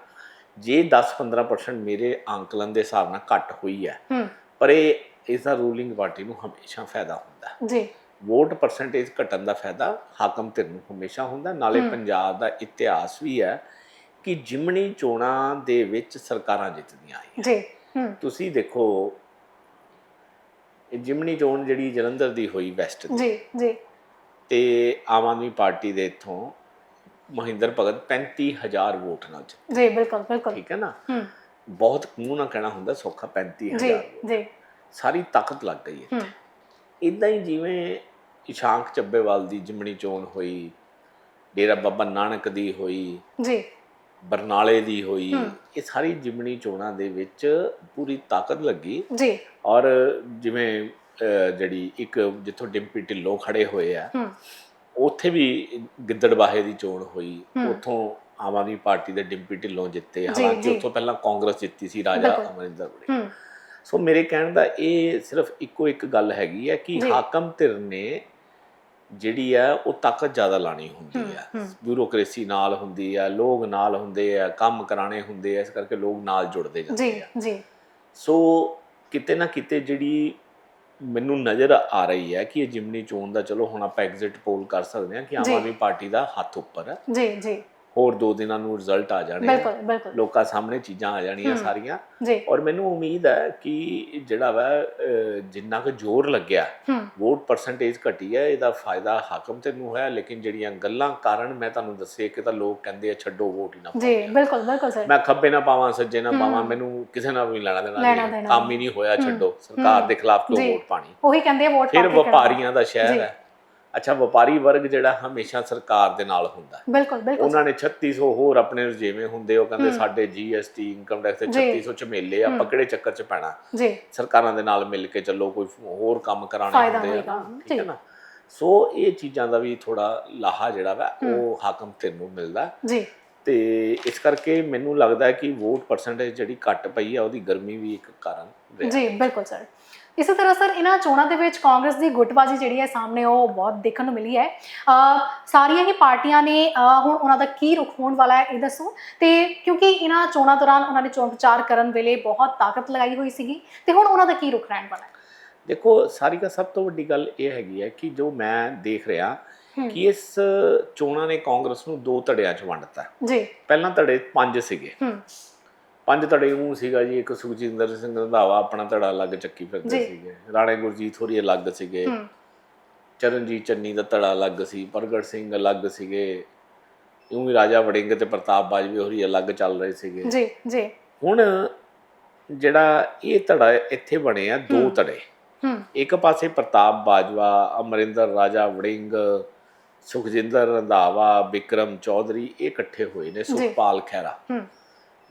ਜੇ 10-15% ਮੇਰੇ ਆਂਕਲਨ ਦੇ ਹਿਸਾਬ ਨਾਲ ਘੱਟ ਹੋਈ ਹੈ ਹੂੰ। ਪਰ ਇਹ ਇਸ ਦਾ ਰੂਲਿੰਗ ਪਾਰਟੀ ਨੂੰ ਹਮੇਸ਼ਾ ਫਾਇਦਾ ਹੁੰਦਾ। ਜੀ। ਵੋਟ ਪਰਸੈਂਟੇਜ ਘਟਣ ਦਾ ਫਾਇਦਾ ਹਾਕਮ ਧਿਰ ਨੂੰ ਹਮੇਸ਼ਾ ਹੁੰਦਾ ਨਾਲੇ। ਪੰਜਾਬ ਦਾ ਇਤਿਹਾਸ ਵੀ ਹੈ ਕਿ ਜਿਮਣੀ ਚੋਣਾਂ ਦੇ ਵਿੱਚ ਸਰਕਾਰਾਂ ਜਿੱਤਦੀਆਂ ਆਈਆਂ। ਜੀ ਤੁਸੀਂ ਦੇਖੋ ਇਹ ਜਿਮਣੀ ਚੋਣ ਜਿਹੜੀ ਜਲੰਧਰ ਦੀ ਹੋਈ ਵੈਸਟ ਦੀ। ਜੀ ਜੀ। ਤੇ ਆਮ ਆਦਮੀ ਪਾਰਟੀ ਦੇ ਇਥੋਂ ਮਹਿੰਦਰ ਭਗਤ 35000 ਵੋਟ ਨਾਲ ਜਿੱਤੇ ਜੀ ਬਿਲਕੁਲ ਬਿਲਕੁਲ। ਠੀਕ ਹੈ ਨਾ? ਹੂੰ। ਬਹੁਤ ਮੂੰਹ ਨਾਲ ਕਹਿਣਾ ਹੁੰਦਾ ਸੌਖਾ 35000 ਜੀ। ਜੀ। ਸਾਰੀ ਤਾਕਤ ਲੱਗ ਗਈ ਹੈ। ਇਦਾਂ ਹੀ ਜਿਵੇਂ ਇਸ਼ਾਂਕ ਚੱਬੇਵਾਲ ਦੀ ਜਿਮਣੀ ਚੋਣ ਹੋਈ ਡੇਰਾ ਬਾਬਾ ਨਾਨਕ ਦੀ ਹੋਈ ਜੀ। ਬਰਨਾਲੇ ਦੀ ਹੋਈ। ਇਹ ਸਾਰੀ ਜਿਮਣੀ ਚੋਣਾਂ ਦੇ ਵਿੱਚ ਪੂਰੀ ਤਾਕਤ ਲੱਗੀ। ਜੀ। ਔਰ ਜਿਵੇਂ ਜਿਹੜੀ ਇੱਕ ਜਿੱਥੋਂ ਡਿੰਪੀ ਢਿੱਲੋਂ ਖੜੇ ਹੋਏ ਆ ਉੱਥੇ ਵੀ ਗਿੱਦੜਬਾਹੇ ਦੀ ਚੋਣ ਹੋਈ। ਉੱਥੋਂ ਆਮ ਆਦਮੀ ਪਾਰਟੀ ਦੇ ਡਿੰਪੀ ਢਿੱਲੋਂ ਜਿੱਤੇ। ਹਾਲਾਂਕਿ। ਉੱਥੋਂ ਪਹਿਲਾਂ ਕਾਂਗਰਸ ਜਿੱਤੀ ਸੀ ਰਾਜਾ। ਅਮਰਿੰਦਰ ਹੂੰ। ਸੋ ਮੇਰੇ ਕਹਿਣ ਦਾ ਇਹ ਸਿਰਫ ਇੱਕੋ ਇੱਕ ਗੱਲ ਹੈਗੀ ਹੈ ਕਿ ਜੀ। ਹਾਕਮ ਧਿਰ ਨੇ ਜਿਹੜੀ ਆ ਉਹ ਤਾਕਤ ਜ਼ਿਆਦਾ ਲਾਣੀ ਹੁੰਦੀ ਆ। ਬਿਊਰੋਕ੍ਰੇਸੀ ਨਾਲ ਹੁੰਦੀ ਆ ਲੋਕ ਨਾਲ ਹੁੰਦੇ ਆ ਕੰਮ ਕਰਾਣੇ ਹੁੰਦੇ ਆ ਇਸ ਕਰਕੇ ਲੋਕ ਨਾਲ ਜੁੜਦੇ ਜੀ ਜਾਂਦੇ ਆ ਜੀ ਸੋ ਕਿਤੇ ਨਾ ਕਿਤੇ ਜਿਹੜੀ ਮੈਨੂੰ ਨਜ਼ਰ ਆ ਰਹੀ ਹੈ ਕਿ ਇਹ ਜਿਮਨੀ ਚੋਣ ਦਾ ਚਲੋ ਹੁਣ ਆਪਾਂ ਐਗਜ਼ਿਟ ਪੋਲ ਕਰ ਸਕਦੇ ਹਾਂ ਕਿ ਆਮ ਜੀ। ਆਦਮੀ ਪਾਰਟੀ ਦਾ ਹੱਥ ਉੱਪਰ ਹੈ ਜੀ ਜੀ ਹੋਰ ਦੋ ਦਿਨਾਂ ਨੂੰ ਰਿਜ਼ਲਟ ਆ ਜਾਣੇ। ਬਿਲਕੁਲ ਬਿਲਕੁਲ ਲੋਕਾਂ ਸਾਹਮਣੇ ਚੀਜ਼ਾਂ ਆ ਜਾਣੀਆਂ ਹੂੰ। ਸਾਰੀਆਂ ਜੀ ਔਰ ਮੈਨੂੰ ਉਮੀਦ ਹੈ ਕਿ ਜਿਹੜਾ ਵਾ ਜਿੰਨਾ ਕੁ ਜ਼ੋਰ ਲੱਗਿਆ ਹੂੰ ਵੋਟ ਪਰਸੈਂਟੇਜ ਘਟੀ ਹੈ ਇਹਦਾ ਫਾਇਦਾ ਹਾਕਮ ਤੇ ਨੂੰ ਹੋਇਆ ਲੇਕਿਨ ਜਿਹੜੀਆਂ ਗੱਲਾਂ ਕਾਰਨ ਮੈਂ ਤੁਹਾਨੂੰ ਦੱਸੇ ਕਿ ਤਾਂ ਲੋਕ ਕਹਿੰਦੇ ਆ ਛੱਡੋ ਵੋਟ ਹੀ ਨਾ ਪਾਓ। ਜੀ ਬਿਲਕੁਲ ਬਿਲਕੁਲ ਸਰ ਮੈਂ ਖੱਬੇ ਨਾ ਪਾਵਾਂ ਸੱਜੇ ਨਾ ਹੂੰ। ਪਾਵਾਂ ਮੈਨੂੰ ਕਿਸੇ ਨਾਲ ਵੀ ਲੈਣਾ ਦੇਣਾ ਨਹੀਂ ਕੰਮ ਹੀ ਨਹੀਂ ਹੋਇਆ ਹੂੰ। ਛੱਡੋ ਸਰਕਾਰ ਹੂੰ। ਦੇ ਖਿਲਾਫ ਕਿਉਂ। ਵੋਟ ਪਾਣੀ ਉਹੀ ਕਹਿੰਦੇ ਆ ਵੋਟ ਫਿਰ ਪਾ ਕੇ ਕਰਨਾ। ਵਪਾਰੀਆਂ ਦਾ ਸ਼ਹਿਰ। ਹੈ ਅੱਛਾ ਵਪਾਰੀ ਵਰਗ ਜਿਹੜਾ ਹਮੇਸ਼ਾ ਸਰਕਾਰ ਦੇ ਨਾਲ ਹੁੰਦਾ। ਬਿਲਕੁਲ ਬਿਲਕੁਲ। ਉਹਨਾਂ ਨੇ 3600 ਹੋਰ ਆਪਣੇ ਜਿਵੇਂ ਹੁੰਦੇ ਉਹ ਕਹਿੰਦੇ। ਸਾਡੇ ਜੀਐਸਟੀ ਇਨਕਮ ਟੈਕਸ ਜੀ। 3600 ਝਮੇਲੇ ਆ। ਪਕੜੇ ਚੱਕਰ ਚ ਪੈਣਾ? ਜੀ। ਸਰਕਾਰਾਂ ਦੇ ਨਾਲ ਮਿਲ ਕੇ ਚੱਲੋ ਕੋਈ ਹੋਰ ਕੰਮ ਕਰਾਣੇ ਹੁੰਦੇ ਆ। ਠੀਕ ਹੈ। ਨਾ? ਸੋ ਇਹ ਚੀਜ਼ਾਂ ਦਾ ਵੀ ਥੋੜਾ ਲਾਹਾ ਜਿਹੜਾ ਵਾ ਉਹ ਹਾਕਮ ਤੇ ਨੂੰ ਮਿਲਦਾ। ਜੀ। ਤੇ ਇਸ ਕਰਕੇ ਮੈਨੂੰ ਲੱਗਦਾ ਹੈ ਕਿ ਵੋਟ ਪਰਸੈਂਟੇਜ ਜਿਹੜੀ ਘੱਟ ਪਈ ਆ ਉਹਦੀ ਗਰਮੀ ਵੀ ਇੱਕ ਕਾਰਨ ਰਿਹਾ। ਜੀ ਬਿਲਕੁਲ ਸਰ। ਇਸੇ ਤਰ੍ਹਾਂ ਸਰ ਇਹਨਾਂ ਚੋਣਾਂ ਦੇ ਵਿੱਚ ਕਾਂਗਰਸ ਦੀ ਗੁੱਟਬਾਜ਼ੀ ਜਿਹੜੀ ਹੈ ਸਾਹਮਣੇ ਉਹ ਬਹੁਤ ਦੇਖਣ ਨੂੰ ਮਿਲੀ ਹੈ। ਸਾਰੀਆਂ ਹੀ ਪਾਰਟੀਆਂ ਨੇ ਹੁਣ ਉਹਨਾਂ ਦਾ ਕੀ ਰੁਖ ਹੋਣ ਵਾਲਾ ਹੈ ਇਹ ਦੱਸੋ। ਤੇ ਕਿਉਂਕਿ ਇਹਨਾਂ ਚੋਣਾਂ ਦੌਰਾਨ ਉਹਨਾਂ ਨੇ ਚੋਣ ਪ੍ਰਚਾਰ ਕਰਨ ਵੇਲੇ ਬਹੁਤ ਤਾਕਤ ਲਗਾਈ ਹੋਈ ਸੀਗੀ। ਤੇ ਹੁਣ ਉਹਨਾਂ ਦਾ ਕੀ ਰੁਖ ਰਹਿਣ ਵਾਲਾ ਹੈ? ਦੇਖੋ ਸਾਰੀ ਦਾ ਸਭ ਤੋਂ ਵੱਡੀ ਗੱਲ ਇਹ ਹੈਗੀ ਹੈ ਕਿ ਜੋ ਮੈਂ ਦੇਖ ਰਿਹਾ। ਕਿ ਇਸ ਚੋਣਾਂ ਨੇ ਕਾਂਗਰਸ ਨੂੰ ਦੋ ਧੜਿਆਂ 'ਚ ਵੰਡਤਾ ਜੀ। ਪਹਿਲਾਂ ਧੜੇ ਪੰਜ ਸੀਗੇ। ਹੂੰ। ਪੰਜ ਧੜੇ ਉਹ ਸੀਗਾ ਜੀ ਇੱਕ ਸੁਖਜਿੰਦਰ ਸਿੰਘ ਰੰਧਾਵਾ ਆਪਣਾ ਧੜਾ ਅਲੱਗ ਚੱਕੀ ਫਿਰਦੇ। ਸੀਗੇ। ਰਾਣੇ ਗੁਰਜੀਤ ਹੋਰੀ ਅਲੱਗ ਸੀਗੇ। ਚਰਨਜੀਤ ਚੰਨੀ ਦਾ ਧੜਾ ਅਲੱਗ ਸੀ ਪ੍ਰਗਟ ਸਿੰਘ ਅਲੱਗ ਸੀਗੇ। ਇਉਂ ਵੀ ਰਾਜਾ ਵੜਿੰਗ ਤੇ ਪ੍ਰਤਾਪ ਬਾਜਵੇ ਹੋਰੀ ਅਲੱਗ ਚੱਲ ਰਹੇ ਸੀਗੇ। ਜੀ ਜੀ। ਹੁਣ ਜਿਹੜਾ ਇਹ ਧੜਾ ਇੱਥੇ ਬਣੇ ਆ ਦੋ। ਧੜੇ। ਹੂੰ। ਇੱਕ ਪਾਸੇ ਪ੍ਰਤਾਪ ਬਾਜਵਾ ਅਮਰਿੰਦਰ ਰਾਜਾ ਵੜਿੰਗ ਸੁਖਜਿੰਦਰ ਰੰਧਾਵਾ ਵਿਕਰਮ ਚੌਧਰੀ ਇਹ ਇਕੱਠੇ ਹੋਏ ਨੇ ਸੁਖਪਾਲ ਖਹਿਰਾ। ਹੂੰ।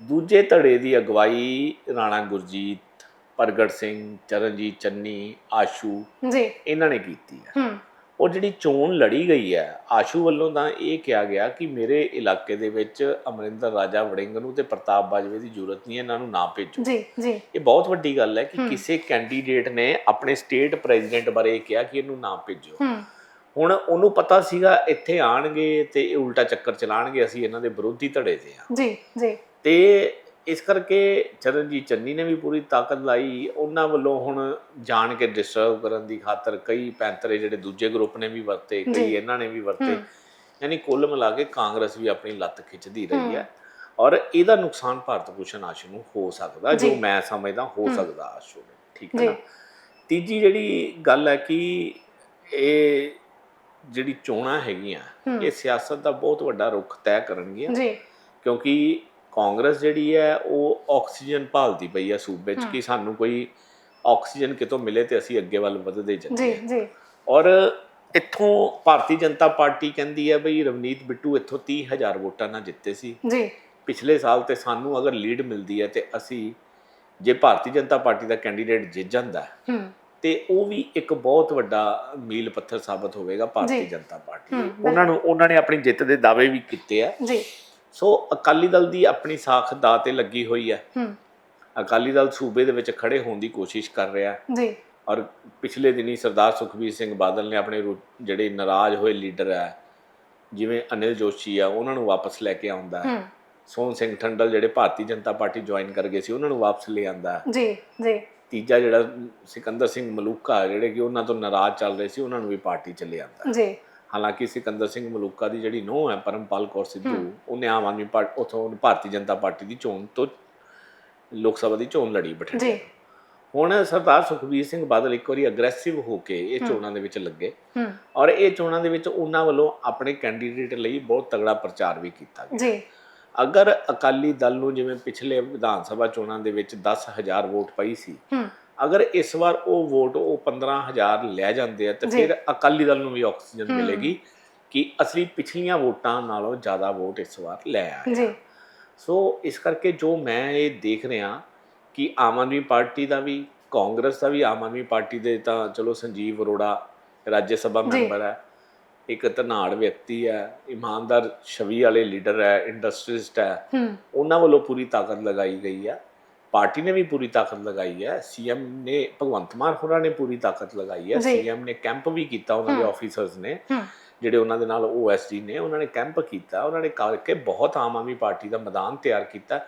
ਦੂਜੇ ਧੜੇ ਦੀ ਅਗਵਾਈ ਰਾਣਾ ਗੁਰਜੀਤ ਪ੍ਰਗਟ ਸਿੰਘ ਚਰਨਜੀਤ ਚੰਨੀ ਆਸ਼ੂ ਜੀ। ਇਹਨਾਂ ਨੇ ਕੀਤੀ ਹੈ। ਹੂੰ। ਉਹ ਜਿਹੜੀ ਚੋਣ ਲੜੀ ਗਈ ਹੈ ਆਸ਼ੂ ਵੱਲੋਂ ਤਾਂ ਇਹ ਕਿਹਾ ਗਿਆ ਕਿ ਮੇਰੇ ਇਲਾਕੇ ਦੇ ਵਿੱਚ ਅਮਰਿੰਦਰ ਰਾਜਾ ਵੜਿੰਗ ਨੂੰ ਤੇ ਪ੍ਰਤਾਪ ਬਾਜਵੇ ਦੀ ਜ਼ਰੂਰਤ ਨਹੀਂ ਹੈ ਇਹਨਾਂ ਨੂੰ ਨਾ ਭੇਜੋ। ਜੀ ਜੀ। ਇਹ ਬਹੁਤ ਵੱਡੀ ਗੱਲ ਹੈ ਕਿ। ਕਿਸੇ ਕੈਂਡੀਡੇਟ ਨੇ ਆਪਣੇ ਸਟੇਟ ਪ੍ਰੈਜ਼ੀਡੈਂਟ ਬਾਰੇ ਇਹ ਕਿਹਾ ਕਿ ਇਹਨੂੰ ਨਾ ਭੇਜੋ। ਹੂੰ। ਹੁਣ ਉਹਨੂੰ ਪਤਾ ਸੀਗਾ ਇੱਥੇ ਆਣਗੇ ਤੇ ਇਹ ਉਲਟਾ ਚੱਕਰ ਚਲਾਣਗੇ ਅਸੀਂ ਇਹਨਾਂ ਦੇ ਵਿਰੋਧੀ ਧੜੇ ਤੇ ਆ ਜੀ ਜੀ ਤੇ ਇਸ ਕਰਕੇ ਚਰਨਜੀਤ ਚੰਨੀ ਨੇ ਵੀ ਪੂਰੀ ਤਾਕਤ ਲਾਈ ਉਹਨਾਂ ਵੱਲੋਂ ਹੁਣ ਜਾਣ ਕੇ ਡਿਸਟਰਬ ਕਰਨ ਦੀ ਖਾਤਰ ਕਈ ਪੈਂਤਰੇ ਜਿਹੜੇ ਦੂਜੇ ਗਰੁੱਪ ਨੇ ਵੀ ਵਰਤੇ। ਕਈ ਇਹਨਾਂ ਨੇ ਵੀ ਵਰਤੇ ਯਾਨੀ ਕੁੱਲ ਮਿਲਾ ਕੇ ਕਾਂਗਰਸ ਵੀ ਆਪਣੀ ਲੱਤ ਖਿੱਚਦੀ ਰਹੀ ਹੂੰ। ਔਰ ਇਹਦਾ ਨੁਕਸਾਨ ਭਾਰਤ ਭੂਸ਼ਣ ਆਸ਼ੂ ਨੂੰ ਹੋ ਸਕਦਾ ਜੋ। ਮੈਂ ਸਮਝਦਾ ਹੋ। ਸਕਦਾ ਆਸ਼ੂ ਨੂੰ ਠੀਕ ਹੈ ਨਾ ਤੀਜੀ ਜਿਹੜੀ ਗੱਲ ਹੈ ਕਿ ਇਹ ਜਿਹੜੀ ਚੋਣਾਂ ਹੈਗੀਆਂ। ਇਹ ਸਿਆਸਤ ਦਾ ਬਹੁਤ ਵੱਡਾ ਰੁਖ ਤੈਅ ਕਰਨਗੀਆਂ। ਜੀ। ਕਿਉਂਕਿ ਕਾਂਗਰਸ ਜਿਹੜੀ ਹੈ ਉਹ ਆਕਸੀਜਨ ਭਾਲਦੀ ਪਈ ਹੈ ਸੂਬੇ 'ਚ। ਕਿ ਸਾਨੂੰ ਕੋਈ ਆਕਸੀਜਨ ਕਿਤੋਂ ਮਿਲੇ ਤੇ ਅਸੀਂ ਅੱਗੇ ਵੱਲ ਵਧਦੇ ਜੀ ਚੱਲੀਏ। ਜੀ ਔਰ ਇੱਥੋਂ ਭਾਰਤੀ ਜਨਤਾ ਪਾਰਟੀ ਕਹਿੰਦੀ ਹੈ ਬਈ ਰਵਨੀਤ ਬਿੱਟੂ ਇੱਥੋਂ 30000 ਵੋਟਾਂ ਨਾਲ ਜਿੱਤੇ ਸੀ। ਜੀ। ਪਿਛਲੇ ਸਾਲ ਤੇ ਸਾਨੂੰ ਅਗਰ ਲੀਡ ਮਿਲਦੀ ਹੈ ਤੇ ਅਸੀਂ ਜੇ ਭਾਰਤੀ ਜਨਤਾ ਪਾਰਟੀ ਦਾ ਕੈਂਡੀਡੇਟ ਜਿੱਤ ਜਾਂਦਾ ਹੂੰ। ਤੇ ਉਹ ਵੀ ਇੱਕ ਬਹੁਤ ਵੱਡਾ ਮੀਲ ਪੱਥਰ ਸਾਬਤ ਹੋਵੇਗਾ ਭਾਰਤੀ। ਜਨਤਾ ਪਾਰਟੀ। ਉਹਨਾਂ ਨੂੰ ਉਹਨਾਂ ਨੇ ਆਪਣੀ ਜਿੱਤ ਦੇ ਦਾਅਵੇ ਵੀ ਕੀਤੇ ਆ। ਜੀ। ਸੋ ਅਕਾਲੀ ਦਲ ਦੀ ਆਪਣੀ ਸਾਖ ਦਾ ਤੇ ਲੱਗੀ ਹੋਈ ਹੈ ਹੂੰ। ਅਕਾਲੀ ਦਲ ਸੂਬੇ ਦੇ ਵਿੱਚ ਖੜੇ ਹੋਣ ਦੀ ਕੋਸ਼ਿਸ਼ ਕਰ ਰਿਹਾ। ਹੈ ਜੀ। ਔਰ ਪਿਛਲੇ ਦਿਨੀ ਸਰਦਾਰ ਸੁਖਬੀਰ ਸਿੰਘ ਬਾਦਲ ਨੇ ਆਪਣੇ ਜਿਹੜੇ ਨਾਰਾਜ਼ ਹੋਏ ਲੀਡਰ ਹੈ ਜਿਵੇਂ ਅਨਿਲ ਜੋਸ਼ੀ ਆ ਉਹਨਾਂ ਨੂੰ ਵਾਪਸ ਲੈ ਕੇ ਆਉਂਦਾ। ਹੈ। ਸੋਹਣ ਸਿੰਘ ਠੰਡਲ ਜਿਹੜੇ ਭਾਰਤੀ ਜਨਤਾ ਪਾਰਟੀ ਜੁਆਇਨ ਕਰ ਗਏ ਸੀ ਉਹਨਾਂ ਨੂੰ ਵਾਪਸ ਲੈ ਆਂਦਾ ਜੀ ਜੀ। ਤੀਜਾ ਜਿਹੜਾ ਸਿਕੰਦਰ ਸਿੰਘ ਮਲੂਕਾ ਜਿਹੜੇ ਕਿ ਉਹਨਾਂ ਤੋਂ ਨਾਰਾਜ਼ ਚੱਲ ਰਹੇ ਸੀ ਉਹਨਾਂ ਨੂੰ ਵੀ ਪਾਰਟੀ ਚ ਲੈ ਆਂਦਾ ਜੀ ਹਾਲਾਂਕਿ ਸਿਕੰਦਰ ਸਿੰਘ ਮਲੂਕਾ ਦੀ ਜਿਹੜੀ ਨੋਹ ਹੈ ਪਰਮਪਾਲ ਕੌਰ ਸਿੱਧੂ। ਉਹਨੇ ਆਮ ਆਦਮੀ ਪਾਰਟੀ ਉਥੋਂ ਭਾਰਤੀ ਜਨਤਾ ਪਾਰਟੀ ਦੀ ਚੋਣ ਤੋਂ ਲੋਕ ਸਭਾ ਦੀ ਚੋਣ ਲੜੀ ਬਠਿੰਡੇ ਜੀ। ਹੁਣ ਸਰਦਾਰ ਸੁਖਬੀਰ ਸਿੰਘ ਬਾਦਲ ਇੱਕ ਵਾਰੀ ਅਗਰੈਸਿਵ ਹੋ ਕੇ ਇਹ। ਚੋਣਾਂ ਦੇ ਵਿੱਚ ਲੱਗੇ ਔਰ ਇਹ ਚੋਣਾਂ ਦੇ ਵਿੱਚ ਉਹਨਾਂ ਵੱਲੋਂ ਆਪਣੇ ਕੈਂਡੀਡੇਟ ਲਈ ਬਹੁਤ ਤਗੜਾ ਪ੍ਰਚਾਰ ਵੀ ਕੀਤਾ ਗਿਆ ਜੀ ਅਗਰ ਅਕਾਲੀ ਦਲ ਨੂੰ ਜਿਵੇਂ ਪਿਛਲੇ ਵਿਧਾਨ ਸਭਾ ਚੋਣਾਂ ਦੇ ਵਿੱਚ 10000 ਵੋਟ ਪਈ ਸੀ ਅਗਰ ਇਸ ਵਾਰ ਉਹ ਵੋਟ ਉਹ 15000 ਲੈ ਜਾਂਦੇ ਆ ਤਾਂ। ਫਿਰ ਅਕਾਲੀ ਦਲ ਨੂੰ ਵੀ ਆਕਸੀਜਨ। ਮਿਲੇਗੀ ਕਿ ਅਸੀਂ ਪਿਛਲੀਆਂ ਵੋਟਾਂ ਨਾਲੋਂ ਜ਼ਿਆਦਾ ਵੋਟ ਇਸ ਵਾਰ ਲੈ ਆਏ ਜੀ ਸੋ ਇਸ ਕਰਕੇ ਜੋ ਮੈਂ ਇਹ ਦੇਖ ਰਿਹਾ ਕਿ ਆਮ ਆਦਮੀ ਪਾਰਟੀ ਦਾ ਵੀ ਕਾਂਗਰਸ ਦਾ ਵੀ ਆਮ ਆਦਮੀ ਪਾਰਟੀ ਦੇ ਤਾਂ ਚਲੋ ਸੰਜੀਵ ਅਰੋੜਾ ਰਾਜ ਸਭਾ। ਮੈਂਬਰ ਹੈ ਇੱਕ ਧਨਾੜ ਵਿਅਕਤੀ ਹੈ ਇਮਾਨਦਾਰ ਛਵੀ ਵਾਲੇ ਲੀਡਰ ਹੈ ਇੰਡਸਟਰੀਸਟ ਹੈ ਉਹਨਾਂ ਵੱਲੋਂ ਪੂਰੀ ਤਾਕਤ ਲਗਾਈ ਗਈ ਹੈ। ਪਾਰਟੀ ਨੇ ਵੀ ਪੂਰੀ ਤਾਕਤ ਲਗਾਈ ਹੈ। ਸੀਐਮ ਨੇ ਭਗਵੰਤ ਮਾਨ ਹੋਰਾਂ ਨੇ ਪੂਰੀ ਤਾਕਤ ਲਗਾਈ ਹੈ। ਸੀਐਮ ਨੇ ਕੈਂਪ ਵੀ ਕੀਤਾ ਉਹਨਾਂ ਦੇ। ਆਫੀਸਰਸ ਨੇ। ਜਿਹੜੇ ਉਹਨਾਂ ਦੇ ਨਾਲ ਓਐਸਡੀ ਨੇ ਉਹਨਾਂ ਨੇ ਕੈਂਪ ਕੀਤਾ ਉਹਨਾਂ ਨੇ ਕਰਕੇ ਬਹੁਤ ਆਮ ਆਦਮੀ ਪਾਰਟੀ ਦਾ ਮੈਦਾਨ ਤਿਆਰ ਕੀਤਾ।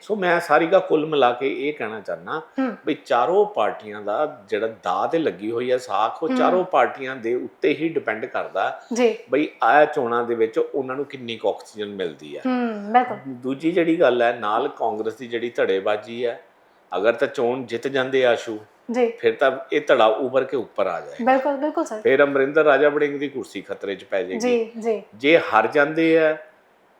ਸੋ ਮੈਂ ਸਾਰੀ ਦਾ ਕੁੱਲ ਮਿਲਾ ਕੇ ਇਹ ਕਹਿਣਾ ਚਾਹਨਾ ਵੀ ਚਾਰੋਂ ਪਾਰਟੀਆਂ ਦਾ ਜਿਹੜਾ ਦਾਅ ਤੇ ਲੱਗੀ ਹੋਈ ਹੈ ਸਾਖ ਉਹ। ਚਾਰੋਂ ਪਾਰਟੀਆਂ ਦੇ ਉੱਤੇ ਹੀ ਡਿਪੈਂਡ ਕਰਦਾ ਜੀ। ਬਈ ਆਹ ਚੋਣਾਂ ਦੇ ਵਿੱਚ ਉਹਨਾਂ ਨੂੰ ਕਿੰਨੀ ਕੁ ਆਕਸੀਜਨ ਮਿਲਦੀ ਹੈ ਦੂਜੀ ਜਿਹੜੀ ਗੱਲ ਹੈ ਨਾਲ ਕਾਂਗਰਸ ਦੀ ਜਿਹੜੀ ਧੜੇਬਾਜ਼ੀ ਹੈ ਅਗਰ ਤਾਂ ਚੋਣ ਜਿੱਤ ਜਾਂਦੇ ਆਸ਼ੂ ਜੀ। ਫਿਰ ਤਾਂ ਇਹ ਧੜਾ ਉੱਭਰ ਕੇ ਉੱਪਰ ਆ ਜਾਏ ਬਿਲਕੁਲ ਬਿਲਕੁਲ ਸਰ। ਫਿਰ ਅਮਰਿੰਦਰ ਰਾਜਾ ਵੜਿੰਗ ਦੀ ਕੁਰਸੀ ਖਤਰੇ 'ਚ ਪੈ ਜਾਏਗੀ। ਜੀ ਜੀ। ਜੇ ਹਾਰ ਜਾਂਦੇ ਆ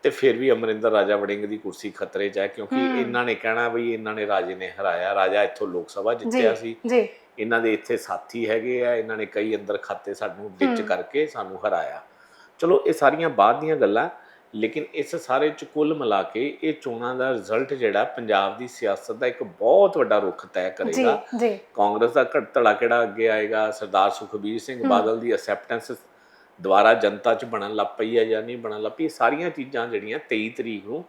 ਤੇ ਫਿਰ ਵੀ ਅਮਰਿੰਦਰ ਰਾਜਾ ਵੜਿੰਗ ਦੀ ਕੁਰਸੀ ਖਤਰੇ 'ਚ ਹੈ ਕਿਉਂਕਿ। ਇਹਨਾਂ ਨੇ ਕਹਿਣਾ ਵੀ ਇਹਨਾਂ ਨੇ ਰਾਜੇ ਨੇ ਹਰਾਇਆ। ਰਾਜਾ ਇੱਥੋਂ ਲੋਕ ਸਭਾ ਜਿੱਤਿਆ ਸੀ। ਜੀ। ਇਹਨਾਂ ਦੇ ਇੱਥੇ ਸਾਥੀ ਹੈਗੇ ਆ। ਇਹਨਾਂ ਨੇ ਕਈ ਅੰਦਰ ਖਾਤੇ ਸਾਨੂੰ ਹਮ। ਕਰਕੇ ਸਾਨੂੰ ਹਰਾਇਆ। ਚਲੋ ਇਹ ਸਾਰੀਆਂ ਬਾਅਦ ਦੀਆਂ ਗੱਲਾਂ। ਲੇਕਿਨ ਇਸ ਸਾਰੇ ਚ ਕੁੱਲ ਮਿਲਾ ਕੇ ਇਹ ਚੋਣਾਂ ਦਾ ਰਿਜ਼ਲਟ ਜਿਹੜਾ ਪੰਜਾਬ ਦੀ ਸਿਆਸਤ ਦਾ ਇੱਕ ਬਹੁਤ ਵੱਡਾ ਰੁਖ ਤੈਅ ਕਰੇਗਾ ਕਾਂਗਰਸ ਦਾ ਘੜ ਧੜਾ ਕਿਹੜਾ ਅੱਗੇ ਆਏਗਾ ਸਰਦਾਰ ਸੁਖਬੀਰ ਸਿੰਘ। ਬਾਦਲ ਦੀ ਅਸੈਪਟੈਂਸ ਦੁਬਾਰਾ ਜਨਤਾ ਚ ਬਣਨ ਲੱਗ ਪਈ ਹੈ ਜਾਂ ਨਹੀਂ ਬਣਨ ਲੱਗ ਪਈ ਸਾਰੀਆਂ ਚੀਜ਼ਾਂ ਜਿਹੜੀਆਂ 23 ਤਰੀਕ ਨੂੰ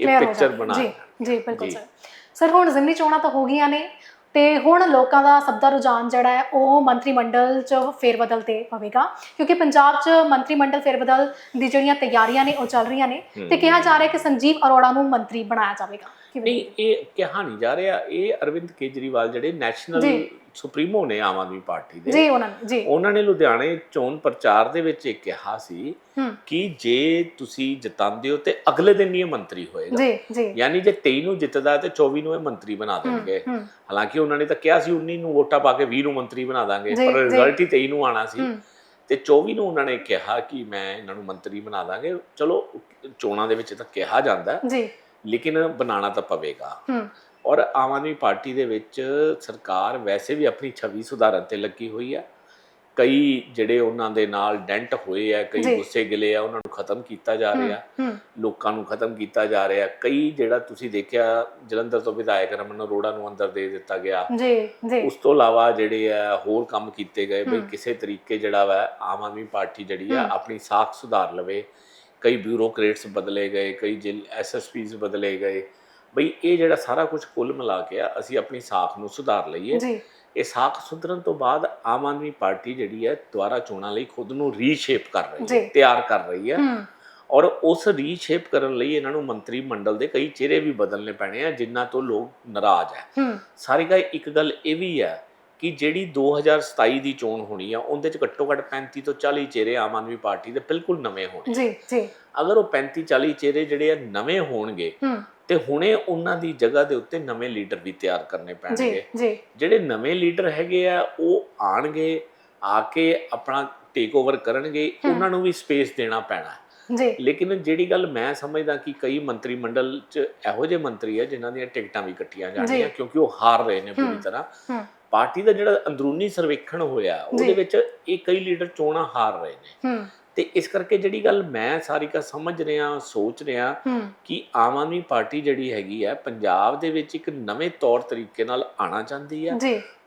ਇਹ ਪਿਕਚਰ। ਬਣਾ ਜੀ ਜੀ ਬਿਲਕੁਲ। ਸਰ ਸਰ ਹੁਣ ਜ਼ਿਮਨੀ ਚੋਣਾਂ ਤਾਂ ਹੋ ਗਈਆਂ ਨੇ ਤੇ ਹੁਣ ਲੋਕਾਂ ਦਾ ਸਭ ਦਾ ਰੁਝਾਨ ਜਿਹੜਾ ਹੈ ਉਹ ਮੰਤਰੀ ਮੰਡਲ 'ਚ ਫੇਰਬਦਲ ਤੇ ਪਵੇਗਾ ਕਿਉਂਕਿ ਪੰਜਾਬ 'ਚ ਮੰਤਰੀ ਮੰਡਲ ਫੇਰਬਦਲ ਦੀ ਜਿਹੜੀਆਂ ਤਿਆਰੀਆਂ ਨੇ ਉਹ ਚੱਲ ਰਹੀਆਂ ਨੇ। ਤੇ ਕਿਹਾ ਜਾ ਰਿਹਾ ਕਿ ਸੰਜੀਵ ਅਰੋੜਾ ਨੂੰ ਮੰਤਰੀ ਬਣਾਇਆ ਜਾਵੇਗਾ ਨਹੀਂ ਇਹ ਕਿਹਾ ਨਹੀਂ ਜਾ ਰਿਹਾ। ਇਹ ਅਰਵਿੰਦ ਕੇਜਰੀਵਾਲ ਜਿਹੜੇ ਨੈਸ਼ਨਲ। ਸੁਪਰੀਮੋ ਨੇ ਆਮ ਆਦਮੀ ਪਾਰਟੀ ਦੇ। ਜੀ ਉਹਨਾਂ ਨੇ ਜੀ। ਉਹਨਾਂ ਨੇ ਲੁਧਿਆਣੇ ਚੋਣ ਪ੍ਰਚਾਰ ਦੇ ਵਿੱਚ ਇਹ ਕਿਹਾ ਸੀ ਕਿ ਜੇ ਤੁਸੀਂ ਜਿਤਾਉਂਦੇ ਹੋ ਤੇ ਅਗਲੇ ਦਿਨ ਹੀ ਇਹ ਮੰਤਰੀ ਹੋਏਗਾ। ਜੀ ਜੀ। ਯਾਨੀ ਜੇ 23 ਨੂੰ ਜਿੱਤਦਾ ਤੇ 24 ਨੂੰ ਇਹ ਮੰਤਰੀ ਬਣਾ ਦੇਣਗੇ। ਹਾਲਾਂਕਿ ਉਹਨਾਂ ਨੇ ਤਾਂ ਕਿਹਾ ਸੀ 19 ਨੂੰ ਵੋਟਾਂ ਪਾ ਕੇ 20 ਨੂੰ ਮੰਤਰੀ ਬਣਾ ਦਾਂਗੇ ਪਰ। ਰਿਜ਼ਲਟ ਹੀ 23 ਨੂੰ ਆਣਾ ਸੀ। ਤੇ 24 ਨੂੰ ਉਹਨਾਂ ਨੇ ਕਿਹਾ ਕਿ ਮੈਂ ਇਹਨਾਂ ਨੂੰ ਮੰਤਰੀ ਬਣਾ ਦਾਂਗੇ। ਚਲੋ ਚੋਣਾਂ ਦੇ ਵਿੱਚ ਤਾਂ ਕਿਹਾ ਜਾਂਦਾ। ਜੀ। ਲੇਕਿਨ ਬਣਾਉਣਾ ਤਾਂ ਪਵੇਗਾ। ਔਰ ਆਮ ਆਦਮੀ ਪਾਰਟੀ ਦੇ ਵਿੱਚ ਸਰਕਾਰ ਵੈਸੇ ਵੀ ਆਪਣੀ ਛਵੀ ਸੁਧਾਰਨ ਤੇ ਲੱਗੀ ਹੋਈ ਹੈ। ਕਈ ਜਿਹੜੇ ਉਹਨਾਂ ਦੇ ਨਾਲ ਡੈਂਟ ਹੋਏ ਆ ਕਈ। ਗੁੱਸੇ ਗਿਲੇ ਆ ਉਹਨਾਂ ਨੂੰ ਖਤਮ ਕੀਤਾ ਜਾ ਰਿਹਾ। ਲੋਕਾਂ ਨੂੰ ਖਤਮ ਕੀਤਾ ਜਾ ਰਿਹਾ। ਕਈ ਜਿਹੜਾ ਤੁਸੀਂ ਦੇਖਿਆ ਜਲੰਧਰ ਤੋਂ ਵਿਧਾਇਕ ਰਮਨ ਅਰੋੜਾ ਨੂੰ ਅੰਦਰ ਦੇ ਦਿੱਤਾ ਗਿਆ। ਜੀ ਜੀ। ਉਸ ਤੋਂ ਇਲਾਵਾ ਜਿਹੜੇ ਆ ਹੋਰ ਕੰਮ ਕੀਤੇ ਗਏ। ਬਈ। ਕਿਸੇ ਤਰੀਕੇ ਜਿਹੜਾ ਵਾ ਆਮ ਆਦਮੀ ਪਾਰਟੀ ਜਿਹੜੀ ਆ। ਆਪਣੀ ਸਾਖ ਸੁਧਾਰ ਲਵੇ। ਕਈ ਬਿਊਰੋਕਰੇਟਸ ਬਦਲੇ ਗਏ ਕਈ ਜਿਲ ਐਸਐਸਪੀਸ ਬਦਲੇ ਗਏ। ਬਈ ਇਹ ਜਿਹੜਾ ਸਾਰਾ ਕੁਝ ਕੁੱਲ ਮਿਲਾ ਕੇ ਆ ਅਸੀਂ ਆਪਣੀ ਸਾਖ ਨੂੰ ਸੁਧਾਰ ਲਈਏ। ਜੀ। ਇਹ ਸਾਖ ਸੁਧਰਨ ਤੋਂ ਬਾਅਦ ਆਮ ਆਦਮੀ ਪਾਰਟੀ ਜਿਹੜੀ ਹੈ ਦੁਆਰਾ ਚੋਣਾਂ ਲਈ ਖੁਦ ਨੂੰ ਰੀਸ਼ੇਪ ਕਰ ਰਹੀ। ਹੈ ਤਿਆਰ ਕਰ ਰਹੀ ਹੈ। ਔਰ ਉਸ ਰੀਸ਼ੇਪ ਕਰਨ ਲਈ ਇਹਨਾਂ ਨੂੰ ਮੰਤਰੀ ਮੰਡਲ ਦੇ ਕਈ ਚਿਹਰੇ ਵੀ ਬਦਲਨੇ ਪੈਣੇ ਆ ਜਿਨ੍ਹਾਂ ਤੋਂ ਲੋਕ ਨਾਰਾਜ਼ ਹੂੰ। ਸਾਰੀ ਗੱਲ ਇੱਕ ਗੱਲ ਇਹ ਵੀ ਹੈ ਕਿ ਜਿਹੜੀ 2027 ਦੀ ਚੋਣ ਹੋਣੀ ਆ ਉਹਦੇ ਚ ਘੱਟੋ ਘੱਟ 35 ਤੋਂ 40 ਚਿਹਰੇ ਆਮ ਆਦਮੀ ਪਾਰਟੀ ਦੇ ਬਿਲਕੁਲ ਨਵੇਂ ਹੋਣੇ। ਜੀ ਜੀ। ਅਗਰ ਉਹ 35 40 ਚਿਹਰੇ ਜਿਹੜੇ ਆ ਨਵੇਂ ਹੋਣਗੇ ਤੇ ਹੁਣੇ ਉਹਨਾਂ ਦੀ ਜਗ੍ਹਾ ਦੇ ਉੱਤੇ ਨਵੇਂ ਲੀਡਰ ਵੀ ਤਿਆਰ ਕਰਨੇ ਪੈਣਗੇ। ਜੀ। ਜਿਹੜੇ ਨਵੇਂ ਲੀਡਰ ਹੈਗੇ ਆ ਉਹ ਆਣਗੇ ਆ ਕੇ ਆਪਣਾ ਟੇਕ ਓਵਰ ਕਰਨਗੇ। ਉਹਨਾਂ ਨੂੰ ਵੀ ਸਪੇਸ ਦੇਣਾ ਪੈਣਾ। ਜੀ। ਲੇਕਿਨ ਜਿਹੜੀ ਗੱਲ ਮੈਂ ਸਮਝਦਾ ਕਿ ਕਈ ਮੰਤਰੀ ਮੰਡਲ ਚ ਇਹੋ ਜਿਹੇ ਮੰਤਰੀ ਆ ਜਿਨ੍ਹਾਂ ਦੀਆਂ ਟਿਕਟਾਂ ਵੀ ਕੱਟੀਆਂ ਜਾਣੀਆਂ ਜੀ। ਕਿਉਂਕਿ ਉਹ ਹਾਰ ਰਹੇ ਨੇ ਪੂਰੀ। ਤਰ੍ਹਾਂ। ਪਾਰਟੀ ਦਾ ਜਿਹੜਾ ਅੰਦਰੂਨੀ ਸਰਵੇਖਣ ਹੋਇਆ ਉਹਦੇ। ਵਿੱਚ ਇਹ ਕਈ ਲੀਡਰ ਚੋਣਾਂ ਹਾਰ ਰਹੇ ਨੇ। ਤੇ ਇਸ ਕਰਕੇ ਜਿਹੜੀ ਗੱਲ ਮੈਂ ਸਾਰੀ ਕਾ ਸਮਝ ਰਿਹਾ ਸੋਚ ਰਿਹਾ ਕਿ ਆਮ ਆਦਮੀ ਪਾਰਟੀ ਜਿਹੜੀ ਹੈਗੀ ਹੈ ਪੰਜਾਬ ਦੇ ਵਿੱਚ ਇੱਕ ਨਵੇਂ ਤੌਰ ਤਰੀਕੇ ਨਾਲ ਆਣਾ ਚਾਹੁੰਦੀ ਹੈ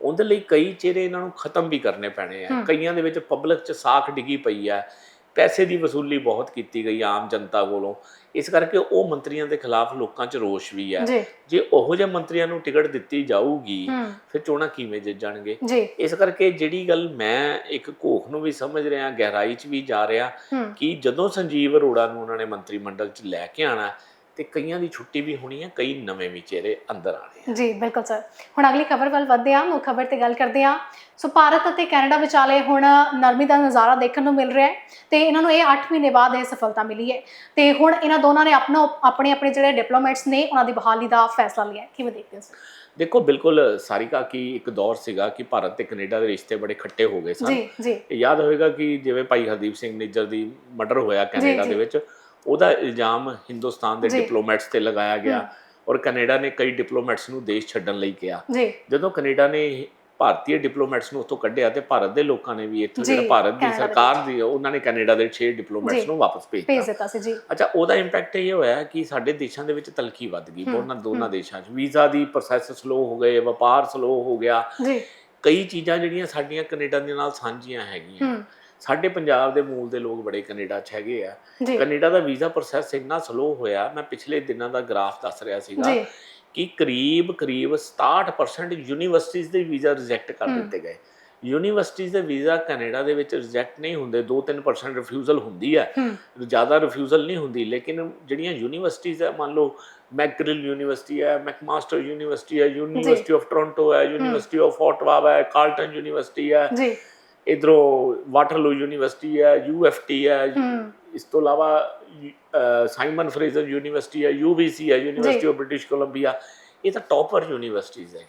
ਉਹਦੇ ਲਈ ਕਈ ਚਿਹਰੇ ਇਹਨਾਂ ਨੂੰ ਖਤਮ ਵੀ ਕਰਨੇ ਪੈਣੇ ਆ। ਕਈਆਂ ਦੇ ਵਿੱਚ ਪਬਲਿਕ 'ਚ ਸਾਖ ਡਿੱਗੀ ਪਈ ਹੈ ਪੈਸੇ ਦੀ ਵਸੂਲੀ ਬਹੁਤ ਕੀਤੀ ਗਈ ਆਮ ਜਨਤਾ ਕੋਲੋਂ। ਇਸ ਕਰਕੇ ਉਹ ਮੰਤਰੀਆਂ ਦੇ ਖਿਲਾਫ ਲੋਕਾਂ 'ਚ ਰੋਸ਼ ਵੀ ਹੈ। ਜੀ। ਉਹੋ ਜਿਹੇ ਮੰਤਰੀਆਂ ਨੂੰ ਟਿਕਟ ਦਿੱਤੀ ਜਾਊਗੀ ਫਿਰ ਚੋਣਾਂ ਕਿਵੇਂ ਜਿੱਤ ਜਾਣਗੇ ਇਸ ਕਰਕੇ ਜਿਹੜੀ ਗੱਲ ਮੈਂ ਇੱਕ ਘੋਖ ਨੂੰ ਵੀ ਸਮਝ ਰਿਹਾ ਗਹਿਰਾਈ 'ਚ ਵੀ ਜਾ ਰਿਹਾ ਕਿ ਜਦੋਂ ਸੰਜੀਵ ਅਰੋੜਾ ਨੂੰ ਉਹਨਾਂ ਨੇ ਮੰਤਰੀ ਮੰਡਲ 'ਚ ਲੈ ਕੇ ਆਣਾ ਤੇ ਕਈਆਂ ਦੀ ਛੁੱਟੀ ਵੀ ਹੋਣੀ ਹੈ ਕਈ ਨਵੇਂ ਵੀ ਚਿਹਰੇ ਅੰਦਰ ਆਣੇ ਆ। ਜੀ ਬਿਲਕੁਲ ਸਰ। ਹੁਣ ਅਗਲੀ ਖਬਰ ਵੱਲ ਵਧਦੇ ਹਾਂ ਮੁੱਖ ਖਬਰ ਤੇ ਗੱਲ ਕਰਦੇ ਹਾਂ। ਸੋ ਭਾਰਤ ਅਤੇ ਕੈਨੇਡਾ ਵਿਚਾਲੇ ਹੁਣ ਨਰਮੀ ਦਾ ਨਜ਼ਾਰਾ ਦੇਖਣ ਨੂੰ ਮਿਲ ਰਿਹਾ ਹੈ ਤੇ ਇਹਨਾਂ ਨੂੰ ਇਹ 8 ਮਹੀਨੇ ਬਾਅਦ ਇਹ ਸਫਲਤਾ ਮਿਲੀ ਹੈ। ਤੇ ਹੁਣ ਇਹਨਾਂ ਦੋਨਾਂ ਨੇ ਆਪਣਾ ਆਪਣੇ ਆਪਣੇ ਜਿਹੜੇ ਡਿਪਲੋਮੈਟਸ ਨੇ ਉਹਨਾਂ ਦੀ ਬਹਾਲੀ ਦਾ ਫੈਸਲਾ ਲਿਆ ਹੈ। ਕਿਵੇਂ ਦੇਖਦੇ ਹੋ ਸਰ? ਦੇਖੋ ਬਿਲਕੁਲ ਸਾਰਿਕਾ ਕੀ ਇੱਕ ਦੌਰ ਸੀਗਾ ਕਿ ਭਾਰਤ ਤੇ ਕੈਨੇਡਾ ਦੇ ਰਿਸ਼ਤੇ ਬੜੇ ਖੱਟੇ ਹੋ ਗਏ ਸਨ। ਜੀ ਜੀ। ਯਾਦ ਹੋਵੇਗਾ ਕਿ ਜਿਵੇਂ ਭਾਈ ਹਰਦੀਪ ਸਿੰਘ ਨਿੱਜਰ ਦੀ ਮਰਡਰ ਹੋਇਆ ਕੈਨੇਡਾ। ਦੇ ਵਿੱਚ ਉਹਦਾ ਇਲਜ਼ਾਮ ਹਿੰਦੁਸਤਾਨ ਦੇ। ਡਿਪਲੋਮੈਟਸ ਤੇ ਲਗਾਇਆ ਗਿਆ ਔਰ ਕੈਨੇਡਾ ਨੇ ਕਈ ਡਿਪਲੋਮੈਟਸ ਨੂੰ ਦੇਸ਼ ਛੱਡਣ ਲਈ ਕਿਹਾ। ਜਦੋਂ ਕੈਨੇਡਾ ਨੇ ਭਾਰਤੀ ਡਿਪਲੋਮੈਟਸ ਨੂੰ ਉੱਥੋਂ ਕੱਢਿਆ ਤੇ ਭਾਰਤ ਦੇ ਲੋਕਾਂ ਨੇ ਵੀ ਇੱਥੋਂ ਜਿਹੜਾ ਭਾਰਤ ਦੀ ਸਰਕਾਰ ਦੀ ਉਹਨਾਂ ਨੇ ਕੈਨੇਡਾ ਦੇ 6 ਡਿਪਲੋਮੈਟਸ। ਨੂੰ ਵਾਪਸ ਭੇਜਤਾ ਭੇਜ ਦਿੱਤਾ ਸੀ ਜੀ। ਅੱਛਾ ਉਹਦਾ ਇੰਪੈਕਟ ਇਹ ਹੋਇਆ ਕਿ ਸਾਡੇ ਦੇਸ਼ਾਂ ਦੇ ਵਿੱਚ ਤਲਖੀ ਵੱਧ ਗਈ ਉਹਨਾਂ ਦੋਨਾਂ ਦੇਸ਼ਾਂ 'ਚ। ਵੀਜ਼ਾ ਦੀ ਪ੍ਰੋਸੈਸ ਸਲੋ ਹੋ ਗਏ ਵਪਾਰ ਸਲੋ ਹੋ ਗਿਆ। ਜੀ। ਕਈ ਚੀਜ਼ਾਂ ਜਿਹੜੀਆਂ ਸਾਡੀਆਂ ਕੈਨੇਡਾ ਦੇ ਨਾਲ ਸਾਂਝੀਆਂ ਹੈਗੀਆਂ। ਹੂੰ। ਸਾਡੇ ਪੰਜਾਬ ਦੇ ਮੂਲ ਦੇ ਲੋਕ ਬੜੇ ਕੈਨੇਡਾ 'ਚ ਹੈਗੇ ਆ। ਕੈਨੇਡਾ ਦਾ ਵੀਜ਼ਾ ਪ੍ਰੋਸੈਸ ਇੰਨਾ ਸਲੋ ਹੋਇਆ ਮੈਂ ਪਿਛਲੇ ਦਿਨਾਂ ਦਾ ਗ੍ਰਾਫ ਦੱਸ ਰਿਹਾ ਸੀਗਾ ਕਿ ਕਰੀਬ ਕਰੀਬ 67% ਯੂਨੀਵਰਸਿਟੀਜ਼ ਦੇ ਵੀਜ਼ਾ ਰਿਜੈਕਟ ਕਰ। ਦਿੱਤੇ ਗਏ। ਯੂਨੀਵਰਸਿਟੀਜ਼ ਦੇ ਵੀਜ਼ਾ ਕੈਨੇਡਾ ਦੇ ਵਿੱਚ ਰਿਜੈਕਟ ਨਹੀਂ ਹੁੰਦੇ 2-3% ਰਿਫਿਊਜ਼ਲ ਹੁੰਦੀ ਹੈ। ਜ਼ਿਆਦਾ ਰਿਫਿਊਜ਼ਲ ਨਹੀਂ ਹੁੰਦੀ ਲੇਕਿਨ ਜਿਹੜੀਆਂ ਯੂਨੀਵਰਸਿਟੀਜ਼ ਹੈ ਮੰਨ ਲਓ ਮੈਕਗ੍ਰਿਲ ਯੂਨੀਵਰਸਿਟੀ ਹੈ ਮੈਕਮਾਸਟਰ ਯੂਨੀਵਰਸਿਟੀ ਹੈ ਯੂਨੀਵਰਸਿਟੀ ਆਫ ਟੋਰਾਂਟੋ ਹੈ ਯੂਨੀਵਰਸਿਟੀ ਆਫ ਓਟਵਾ ਹੈ ਕਾਰਲਟਨ ਯੂਨੀਵਰਸਿਟੀ ਹੈ ਜੀ। ਇਧਰੋਂ ਵਾਟਰਲੂ ਯੂਨੀਵਰਸਿਟੀ ਹੈ ਯੂਐਫਟੀ ਹੈ ਹੂੰ। ਇਸ ਤੋਂ ਇਲਾਵਾ ਸਾਈਮਨ ਫਰੇਜ਼ਰ ਯੂਨੀਵਰਸਿਟੀ ਹੈ ਯੂਬੀਸੀ ਹੈ ਯੂਨੀਵਰਸਿਟੀ ਆਫ ਬ੍ਰਿਟਿਸ਼ ਕੋਲੰਬੀਆ ਇਹ ਤਾਂ ਟੌਪਰ ਯੂਨੀਵਰਸਿਟੀਜ਼ ਹੈ।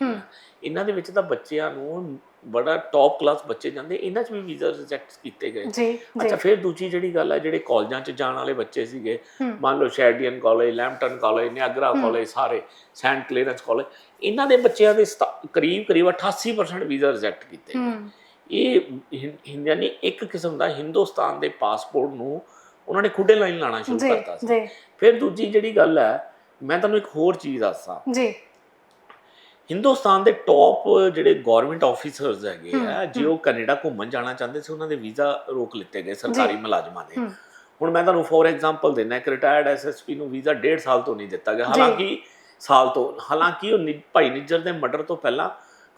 ਇਹਨਾਂ ਦੇ ਵਿੱਚ ਤਾਂ ਬੱਚਿਆਂ ਨੂੰ ਬੜਾ ਟੌਪ ਕਲਾਸ ਬੱਚੇ ਜਾਂਦੇ ਇਹਨਾਂ 'ਚ ਵੀ ਵੀਜ਼ਾ ਰਿਜੈਕਟ ਕੀਤੇ ਗਏ। ਜੀ ਅੱਛਾ ਫਿਰ ਦੂਜੀ ਜਿਹੜੀ ਗੱਲ ਹੈ ਜਿਹੜੇ ਕਾਲਜਾਂ 'ਚ ਜਾਣ ਵਾਲੇ ਬੱਚੇ ਸੀਗੇ। ਮੰਨ ਲਓ Sheridan college Lambton college Niagara college ਸਾਰੇ ਸੈਂਟ ਕਲੇਰੈਂਸ ਕਾਲਜ ਇਹਨਾਂ ਦੇ ਬੱਚਿਆਂ ਦੇ ਕਰੀਬ ਕਰੀਬ 88% ਵੀਜ਼ਾ ਰਿਜੈਕਟ ਕੀਤੇ ਹੂੰ। ਇਹ ਹਿੰ- ਹਿੰ- ਯਾਨੀ ਇੱਕ ਕਿਸਮ ਦਾ ਹਿੰਦੁਸਤਾਨ ਦੇ ਪਾਸਪੋਰਟ ਨੂੰ ਉਹਨਾਂ ਨੇ ਖੁੱਡੇ ਲਾਈਨ ਲਾਣਾ ਸ਼ੁਰੂ ਕਰਤਾ ਸੀ। ਫਿਰ ਦੂਜੀ ਜਿਹੜੀ ਗੱਲ ਹੈ ਮੈਂ ਤੁਹਾਨੂੰ ਇੱਕ ਹੋਰ ਚੀਜ਼ ਦੱਸਾਂ। ਜੀ। ਹਿੰਦੁਸਤਾਨ ਦੇ ਟੌਪ ਜਿਹੜੇ ਗਵਰਨਮੈਂਟ ਆਫੀਸਰਸ ਹੈਗੇ ਆ ਜੇ ਉਹ ਕੈਨੇਡਾ ਘੁੰਮਣ ਜਾਣਾ ਚਾਹੁੰਦੇ ਸੀ ਉਹਨਾਂ ਦੇ ਵੀਜ਼ਾ ਰੋਕ ਲਿੱਤੇ ਗਏ ਸਰਕਾਰੀ ਮੁਲਾਜ਼ਮਾਂ ਦੇ। ਹਮ। ਹੁਣ ਮੈਂ ਤੁਹਾਨੂੰ ਫੋਰ ਐਗਜ਼ਾਮਪਲ ਦਿੰਦਾ ਇੱਕ ਰਿਟਾਇਰਡ ਐਸਐਸਪੀ ਨੂੰ ਵੀਜ਼ਾ 1.5 ਸਾਲ ਤੋਂ ਨਹੀਂ ਦਿੱਤਾ ਗਿਆ। ਹਾਲਾਂਕਿ ਸਾਲ ਤੋਂ ਹਾਲਾਂਕਿ ਉਹ ਨਿ- ਭਾਈ ਨਿੱਜਰ ਦੇ ਮਰਡਰ ਤੋਂ ਪਹਿਲਾਂ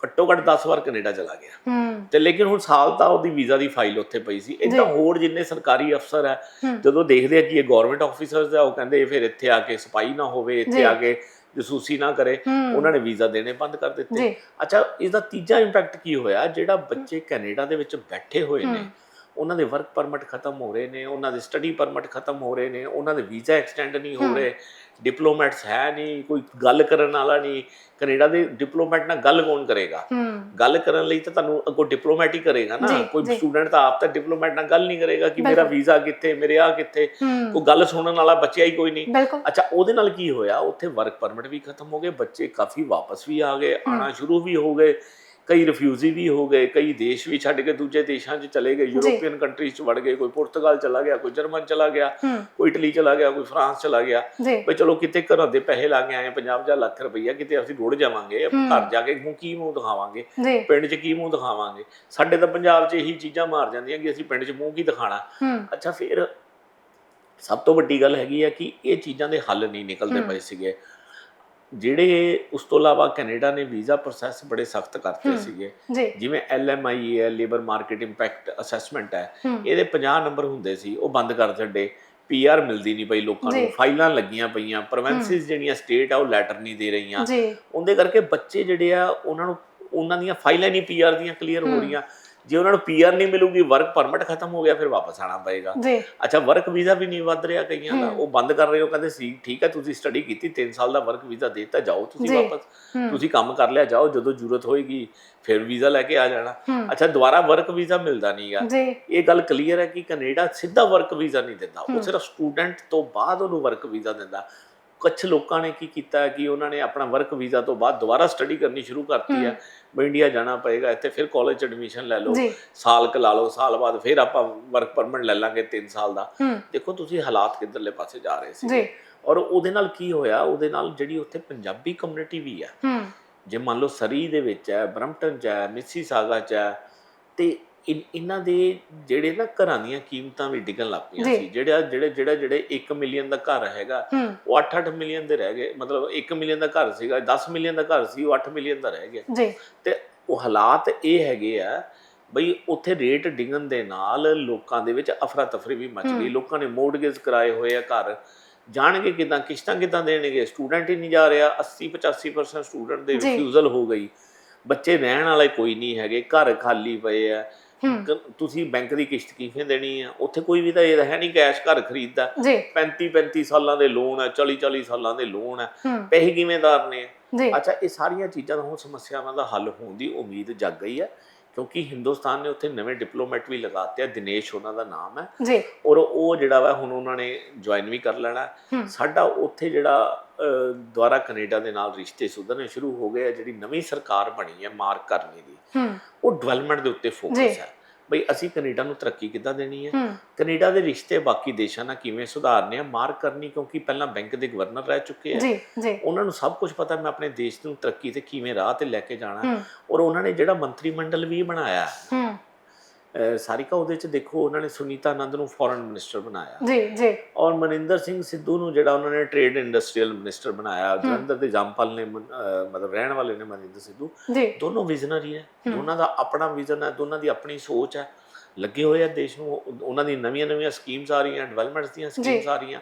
ਘੱਟੋ ਘੱਟ 10 ਵਾਰ ਕੈਨੇਡਾ ਚਲਾ ਗਿਆ ਤੇ ਲੇਕਿਨ ਹੁਣ ਸਾਲ ਤਾਂ ਉਹਦੀ ਵੀਜ਼ਾ ਦੀ ਫਾਈਲ ਉੱਥੇ ਪਈ ਸੀ ਇਦਾਂ। ਹੋਰ ਜਿੰਨੇ ਸਰਕਾਰੀ ਅਫਸਰ ਹੈ। ਜਦੋਂ ਦੇਖਦੇ ਆ ਕਿ ਇਹ ਗਵਰਨਮੈਂਟ ਆਫੀਸਰਸ ਆ ਉਹ ਕਹਿੰਦੇ ਫਿਰ ਇੱਥੇ ਆ ਕੇ ਸਪਾਈ ਨਾ ਹੋਵੇ ਇੱਥੇ। ਆ ਕੇ ਜਸੂਸੀ ਨਾ ਕਰੇ ਉਹਨਾਂ ਨੇ ਵੀਜ਼ਾ ਦੇਣੇ ਬੰਦ ਕਰ ਦਿੱਤੇ ਅੱਛਾ ਇਸ ਦਾ ਤੀਜਾ ਇੰਪੈਕਟ ਕੀ ਹੋਇਆ ਜਿਹੜਾ ਬੱਚੇ ਕੈਨੇਡਾ ਦੇ ਵਿੱਚ ਬੈਠੇ ਹੋਏ ਨੇ। ਉਹਨਾਂ ਦੇ ਵਰਕ ਪਰਮਿਟ ਖਤਮ ਹੋ ਰਹੇ ਨੇ ਉਹਨਾਂ ਦੇ ਸਟੱਡੀ ਪਰਮਿਟ ਖਤਮ ਹੋ ਰਹੇ ਨੇ ਉਹਨਾਂ ਦੇ ਵੀਜ਼ਾ ਐਕਸਟੈਂਡ ਨਹੀਂ ਹੋ। ਰਹੇ ਡਿਪਲੋਮੈਟਸ ਹੈ ਨਹੀਂ ਕੋਈ ਗੱਲ ਕਰਨ ਵਾਲਾ ਨਹੀਂ ਕੈਨੇਡਾ ਦੇ ਡਿਪਲੋਮੈਟ ਨਾਲ ਗੱਲ ਕੌਣ ਕਰੇਗਾ? ਗੱਲ ਕਰਨ ਲਈ ਤਾਂ ਤੁਹਾਨੂੰ ਅੱਗੋਂ ਡਿਪਲੋਮੈਟ ਹੀ ਕਰੇਗਾ ਨਾ ਕੋਈ। ਸਟੂਡੈਂਟ ਤਾਂ ਆਪ ਤਾਂ ਡਿਪਲੋਮੈਟ ਨਾਲ ਗੱਲ ਨਹੀਂ ਕਰੇਗਾ ਕਿ ਮੇਰਾ। ਵੀਜ਼ਾ ਕਿੱਥੇ ਮੇਰੇ ਆ ਕਿੱਥੇ ਕੋਈ ਗੱਲ ਸੁਣਨ ਵਾਲਾ ਬੱਚਿਆ ਹੀ ਕੋਈ ਨਹੀਂ। ਅੱਛਾ ਉਹਦੇ ਨਾਲ ਕੀ ਹੋਇਆ? ਉੱਥੇ ਵਰਕ ਪਰਮਿਟ ਵੀ ਖਤਮ ਹੋ ਗਏ ਬੱਚੇ ਕਾਫੀ ਵਾਪਸ ਵੀ ਆ ਗਏ ਆਣਾ ਸ਼ੁਰੂ ਵੀ ਹੋ ਗਏ। ਕਈ ਰਿਫਿਊਜੀ ਵੀ ਹੋ ਗਏ ਕਈ ਦੇਸ਼ ਵੀ ਛੱਡ ਕੇ ਦੂਜੇ ਦੇਸ਼ਾਂ 'ਚ ਚਲੇ ਗਏ ਯੂਰੋਪੀਅਨ ਕੰਟਰੀਜ਼ 'ਚ ਵੜ ਗਏ ਕੋਈ ਪੁਰਤਗਾਲ ਚਲਾ ਗਿਆ ਕੋਈ ਜਰਮਨ ਚਲਾ ਗਿਆ ਕੋਈ ਇਟਲੀ ਚਲਾ ਗਿਆ ਕੋਈ ਫਰਾਂਸ ਚਲਾ ਗਿਆ। ਵੀ ਚਲੋ ਕਿਤੇ ਘਰਾਂ ਦੇ ਪੈਸੇ ਲਾ ਕੇ ਆਏ 50 ਲੱਖ ਰੁਪਈਆ ਕਿਤੇ ਅਸੀਂ ਰੁੜ ਜਾਵਾਂਗੇ। ਘਰ ਜਾ ਕੇ ਮੂੰਹ ਕੀ ਮੂੰਹ ਦਿਖਾਵਾਂਗੇ ਪਿੰਡ 'ਚ ਕੀ ਮੂੰਹ ਦਿਖਾਵਾਂਗੇ? ਸਾਡੇ ਤਾਂ ਪੰਜਾਬ 'ਚ ਇਹੀ ਚੀਜ਼ਾਂ ਮਾਰ ਜਾਂਦੀਆਂ ਕਿ ਅਸੀਂ ਪਿੰਡ 'ਚ ਮੂੰਹ ਕੀ ਦਿਖਾਣਾ? ਅੱਛਾ ਫਿਰ ਸਭ ਤੋਂ ਵੱਡੀ ਗੱਲ ਹੈਗੀ ਹੈ ਕਿ ਇਹ ਚੀਜ਼ਾਂ ਦੇ ਹੱਲ ਨਹੀਂ ਨਿਕਲਦੇ। ਪਏ ਸੀਗੇ। ਜਿਹੜੇ ਉਸ ਤੋਂ ਇਲਾਵਾ ਕੈਨੇਡਾ ਨੇ ਵੀਜ਼ਾ ਪ੍ਰੋਸੈਸ ਬੜੇ ਸਖਤ ਕਰਤੇ। ਸੀਗੇ। ਜਿਵੇਂ LMI ਹੈ ਲੇਬਰ ਮਾਰਕੀਟ ਇੰਪੈਕਟ ਅਸੈਸਮੈਂਟ ਹੈ ਇਹਦੇ 50 ਨੰਬਰ ਹੁੰਦੇ ਸੀ ਉਹ ਬੰਦ ਕਰ ਛੱਡੇ। ਪੀਆਰ ਮਿਲਦੀ ਨਹੀਂ ਪਈ ਲੋਕਾਂ ਨੂੰ। ਫਾਈਲਾਂ ਲੱਗੀਆਂ ਪਈਆਂ ਪ੍ਰੋਵਿੰਸਿਸ ਜਿਹੜੀਆਂ ਸਟੇਟ ਆ ਉਹ ਲੈਟਰ ਨਹੀਂ ਦੇ ਰਹੀਆਂ। ਉਹਦੇ ਕਰਕੇ ਬੱਚੇ ਜਿਹੜੇ ਆ ਉਹਨਾਂ ਨੂੰ ਉਹਨਾਂ ਦੀਆਂ ਫਾਈਲਾਂ ਨਹੀਂ ਪੀਆਰ ਦੀਆਂ ਕਲੀਅਰ ਹੋ। ਰਹੀਆਂ। ਜੇ ਉਹਨਾਂ ਨੂੰ ਪੀਆਰ ਨਹੀਂ ਮਿਲੂਗੀ ਵਰਕ ਪਰਮਿਟ ਖਤਮ ਹੋ ਗਿਆ ਫਿਰ ਵਾਪਸ ਆਣਾ ਪਏਗਾ। ਜੀ। ਅੱਛਾ ਵਰਕ ਵੀਜ਼ਾ ਵੀ ਨਹੀਂ ਵੱਧ ਰਿਹਾ ਕਈਆਂ ਦਾ। ਉਹ ਬੰਦ ਕਰ ਰਹੇ ਹੋ ਕਹਿੰਦੇ ਸੀ ਠੀਕ ਹੈ ਤੁਸੀਂ ਸਟੱਡੀ ਕੀਤੀ 3 ਸਾਲ ਦਾ ਵਰਕ ਵੀਜ਼ਾ ਦੇਤਾ ਜਾਓ ਤੁਸੀਂ। ਵਾਪਸ। ਤੁਸੀਂ ਕੰਮ ਕਰ ਲਿਆ ਜਾਓ ਜਦੋਂ ਜ਼ਰੂਰਤ ਹੋਏਗੀ ਫਿਰ ਵੀਜ਼ਾ ਲੈ ਕੇ ਆ ਜਾਣਾ। ਅੱਛਾ ਦੁਬਾਰਾ ਵਰਕ ਵੀਜ਼ਾ ਮਿਲਦਾ ਨਹੀਂਗਾ ਇਹ ਗੱਲ ਕਲੀਅਰ ਹੈ ਕਿ ਕੈਨੇਡਾ ਸਿੱਧਾ ਵਰਕ ਵੀਜ਼ਾ ਨਹੀਂ ਦਿੰਦਾ। ਉਹ। ਸਿਰਫ ਸਟੂਡੈਂਟ ਤੋਂ ਬਾਅਦ ਉਹਨੂੰ ਵਰਕ ਵੀਜ਼ਾ ਦਿੰਦਾ। ਕੁਝ ਲੋਕਾਂ ਨੇ ਕੀ ਕੀਤਾ ਕਿ ਉਹਨਾਂ ਨੇ ਆਪਣਾ ਵਰਕ ਵੀਜ਼ਾ ਤੋਂ ਬਾਅਦ ਦੁਬਾਰਾ ਸਟੱਡੀ ਕਰਨੀ ਸ਼ੁਰੂ ਕਰਤੀ ਹੈ। ਵੀ ਇੰਡੀਆ ਜਾਣਾ ਪਏਗਾ ਇੱਥੇ ਫਿਰ ਕਾਲਜ 'ਚ ਐਡਮਿਸ਼ਨ ਲੈ ਲਓ। ਸਾਲ ਕ ਲਾ ਲਓ ਸਾਲ ਬਾਅਦ ਫਿਰ ਆਪਾਂ ਵਰਕ ਪਰਮਿਟ ਲੈ ਲਾਂਗੇ 3 ਸਾਲ ਦਾ। ਦੇਖੋ ਤੁਸੀਂ ਹਾਲਾਤ ਕਿੱਧਰਲੇ ਪਾਸੇ ਜਾ ਰਹੇ ਸੀ ਔਰ ਉਹਦੇ ਨਾਲ ਕੀ ਹੋਇਆ? ਉਹਦੇ ਨਾਲ ਜਿਹੜੀ ਉੱਥੇ ਪੰਜਾਬੀ ਕਮਿਊਨਿਟੀ ਵੀ ਹੂੰ। ਜੇ ਮੰਨ ਲਓ ਸਰੀ ਦੇ ਵਿੱਚ ਹੈ ਬਰਮਟਨ 'ਚ ਹੈ ਮਿਸੀਸਾਗਾ 'ਚ ਹੈ ਤੇ ਇਹਨਾਂ ਦੇ ਜਿਹੜੇ ਨਾ ਘਰਾਂ ਦੀਆਂ ਕੀਮਤਾਂ ਵੀ ਡਿੱਗਣ ਲੱਗ ਪਈਆਂ। ਸੀ। ਜਿਹੜਾ ਜਿਹੜੇ ਜਿਹੜਾ ਜਿਹੜੇ 1 ਮਿਲੀਅਨ ਦਾ ਘਰ ਹੈਗਾ ਉਹ 8-8 ਮਿਲੀਅਨ ਦੇ ਰਹਿ ਗਏ। ਮਤਲਬ 1 ਮਿਲੀਅਨ ਦਾ ਘਰ ਸੀਗਾ 10 ਮਿਲੀਅਨ ਦਾ ਘਰ ਸੀ ਉਹ 8 ਮਿਲੀਅਨ ਦਾ ਰਹਿ ਗਿਆ। ਜੀ। ਤੇ ਉਹ ਹਾਲਾਤ ਇਹ ਹੈਗੇ ਆ ਬਈ ਉੱਥੇ ਰੇਟ ਡਿੱਗਣ ਦੇ ਨਾਲ ਲੋਕਾਂ ਦੇ ਵਿੱਚ ਅਫਰਾ ਤਫਰੀ ਵੀ ਮਚ ਗਈ। ਲੋਕਾਂ ਨੇ ਮੋਰਟਗੇਜ ਕਰਾਏ ਹੋਏ ਆ ਘਰ। ਜਾਣਗੇ ਕਿਦਾਂ ਕਿਸ਼ਤਾਂ ਕਿਦਾਂ ਦੇਣਗੇ? ਸਟੂਡੈਂਟ ਹੀ ਨਹੀਂ ਜਾ ਰਿਹਾ। 80 85% ਸਟੂਡੈਂਟ ਦੇ। ਰਿਫਿਊਜ਼ਲ ਹੋ ਗਈ। ਬੱਚੇ ਰਹਿਣ ਵਾਲੇ ਕੋਈ ਨਹੀਂ ਹੈਗੇ ਘਰ ਖਾਲੀ ਪਏ ਆ। ਕ- ਤੁਸੀਂ ਬੈਂਕ ਦੀ ਕਿਸ਼ਤ ਕਿਵੇਂ ਦੇਣੀ ਆ? ਉੱਥੇ ਕੋਈ ਵੀ ਤਾਂ ਇਹ ਹੈ ਨਹੀਂ ਕੈਸ਼ ਘਰ ਖਰੀਦਦਾ। ਜੀ। 35 35 ਸਾਲਾਂ ਦੇ ਲੋਨ ਆ 40 40 ਸਾਲਾਂ ਦੇ ਲੋਨ ਆ। ਹੂੰ। ਪੈਸੇ ਕਿਵੇਂ ਆ? ਜੀ। ਅੱਛਾ ਇਹ ਸਾਰੀਆਂ ਚੀਜ਼ਾਂ ਦਾ ਹੁਣ ਸਮੱਸਿਆਵਾਂ ਦਾ ਹੱਲ ਹੋਣ ਦੀ ਉਮੀਦ ਜਗ ਗਈ ਹੈ ਕਿਉਂਕਿ ਹਿੰਦੁਸਤਾਨ ਨੇ ਉੱਥੇ ਨਵੇਂ ਡਿਪਲੋਮੈਟ ਵੀ ਲਗਾਤੇ ਆ ਦਿਨੇਸ਼ ਉਹਨਾਂ ਦਾ ਨਾਮ ਹੈ। ਜੀ। ਔਰ ਉਹ ਜਿਹੜਾ ਵਾ ਹੁਣ ਉਹਨਾਂ ਨੇ ਜੁਆਇਨ ਵੀ ਕਰ ਲੈਣਾ। ਸਾਡਾ ਉੱਥੇ ਜਿਹੜਾ ਦੁਆਰਾ ਕੈਨੇਡਾ ਦੇ ਨਾਲ ਰਿਸ਼ਤੇ ਸੁਧਰਨੇ ਸ਼ੁਰੂ ਹੋ ਗਏ ਆ ਜਿਹੜੀ ਨਵੀਂ ਸਰਕਾਰ ਬਣੀ ਹੈ ਮਾਰਕ ਕਰਨੀ ਦੀ। ਹੂੰ। ਉਹ ਡਿਵੈਲਪਮੈਂਟ ਦੇ ਉੱਤੇ। ਫੋਕਸ ਹੈ। ਬਈ ਅਸੀਂ ਕੈਨੇਡਾ ਨੂੰ ਤਰੱਕੀ ਕਿੱਦਾਂ ਦੇਣੀ ਹੈ? ਕੈਨੇਡਾ ਦੇ ਰਿਸ਼ਤੇ ਬਾਕੀ ਦੇਸ਼ਾਂ ਨਾਲ ਕਿਵੇਂ ਸੁਧਾਰਨੇ ਆ? ਮਾਰਕ ਕਰਨੀ ਕਿਉਂਕਿ ਪਹਿਲਾਂ ਬੈਂਕ ਦੇ ਗਵਰਨਰ ਰਹਿ ਚੁੱਕੇ ਆ। ਜੀ ਜੀ। ਉਹਨਾਂ ਨੂੰ ਸਭ ਕੁਝ ਪਤਾ ਮੈਂ ਆਪਣੇ ਦੇਸ਼ ਨੂੰ ਤਰੱਕੀ ਤੇ ਕਿਵੇਂ ਰਾਹ ਤੇ ਲੈ ਕੇ ਜਾਣਾ। ਔਰ ਉਹਨਾਂ ਨੇ ਜਿਹੜਾ ਮੰਤਰੀ ਮੰਡਲ ਵੀ ਬਣਾਇਆ। ਸਾਰਿਕਾ ਉਹਦੇ ਚ ਦੇਖੋ ਉਹਨਾਂ ਨੇ ਸੁਨੀਤਾ ਆਨੰਦ ਨੂੰ ਫੋਰਨ ਮਿਨਿਸਟਰ ਬਣਾਇਆ। ਜੀ ਜੀ। ਔਰ ਮਨਿੰਦਰ ਸਿੰਘ ਸਿੱਧੂ ਨੂੰ ਜਿਹੜਾ ਉਹਨਾਂ ਨੇ ਟ੍ਰੇਡ ਇੰਡਸਟਰੀਅਲ ਮਿਨਿਸਟਰ ਬਣਾਇਆ ਜਲੰਧਰ ਦੇ ਜੰਪਲ ਨੇ ਮਤਲਬ ਰਹਿਣ ਵਾਲੇ ਨੇ ਮਨਿੰਦਰ ਸਿੱਧੂ। ਦੋਨੋਂ ਵਿਜ਼ਨਰੀ ਹੈ। ਦੋਨਾਂ ਦਾ ਆਪਣਾ ਵਿਜ਼ਨ ਹੈ ਦੋਨਾਂ ਦੀ ਆਪਣੀ ਸੋਚ ਹੈ। ਲੱਗੇ ਹੋਏ ਆ ਦੇਸ਼ ਨੂੰ ਉਹ- ਉਹਨਾਂ ਦੀ ਨਵੀਆਂ ਨਵੀਆਂ ਸਕੀਮਸ ਆ ਰਹੀਆਂ ਡਿਵੈਲਪਮੈਂਟਸ ਦੀਆਂ ਸਕੀਮਸ ਆ ਰਹੀਆਂ।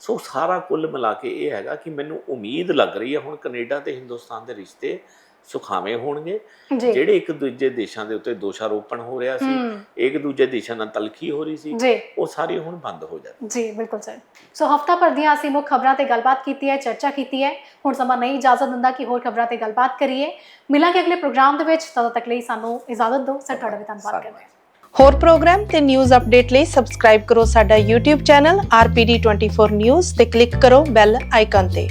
ਸੋ ਸਾਰਾ ਕੁੱਲ ਮਿਲਾ ਕੇ ਇਹ ਹੈਗਾ ਕਿ ਮੈਨੂੰ ਉਮੀਦ ਲੱਗ ਰਹੀ ਹੈ ਹੁਣ ਕੈਨੇਡਾ ਤੇ ਹਿੰਦੁਸਤਾਨ ਦੇ ਰਿਸ਼ਤੇ ਸੁਖਾਵੇਂ ਹੋਣਗੇ। ਜਿਹੜੇ ਇੱਕ ਦੂਜੇ ਦੇਸ਼ਾਂ ਦੇ ਉੱਤੇ ਦੋਸ਼ਾਰੋਪਣ ਹੋ ਰਿਹਾ ਸੀ ਇੱਕ ਦੂਜੇ ਦੇਸ਼ਾਂ ਨਾਲ ਤਲਖੀ ਹੋ ਰਹੀ ਸੀ ਉਹ ਸਾਰੀ ਹੁਣ ਬੰਦ ਹੋ ਜਾਣ ਜੀ ਬਿਲਕੁਲ ਸਰ। ਸੋ ਹਫਤਾ ਭਰ ਦੀਆਂ ਅਸੀਂ ਮੁੱਖ ਖਬਰਾਂ ਤੇ ਗੱਲਬਾਤ ਕੀਤੀ ਹੈ ਚਰਚਾ ਕੀਤੀ ਹੈ। ਹੁਣ ਸਮਾਂ ਨਹੀਂ ਇਜਾਜ਼ਤ ਦਿੰਦਾ ਕਿ ਹੋਰ ਖਬਰਾਂ ਤੇ ਗੱਲਬਾਤ ਕਰੀਏ। ਮਿਲਾਂਗੇ ਅਗਲੇ ਪ੍ਰੋਗਰਾਮ ਦੇ ਵਿੱਚ। ਤਦੋਂ ਤੱਕ ਲਈ ਸਾਨੂੰ ਇਜਾਜ਼ਤ ਦਿਓ। ਸਰ ਤੁਹਾਡਾ ਵੀ ਧੰਨਵਾਦ ਕਰਦੇ ਹਾਂ। ਹੋਰ ਪ੍ਰੋਗਰਾਮ ਤੇ ਨਿਊਜ਼ ਅਪਡੇਟ ਲਈ ਸਬਸਕ੍ਰਾਈਬ ਕਰੋ ਸਾਡਾ YouTube ਚੈਨਲ RPD24 News ਤੇ ਕਲਿੱਕ ਕਰੋ ਬੈਲ ਆਈਕਨ ਤੇ।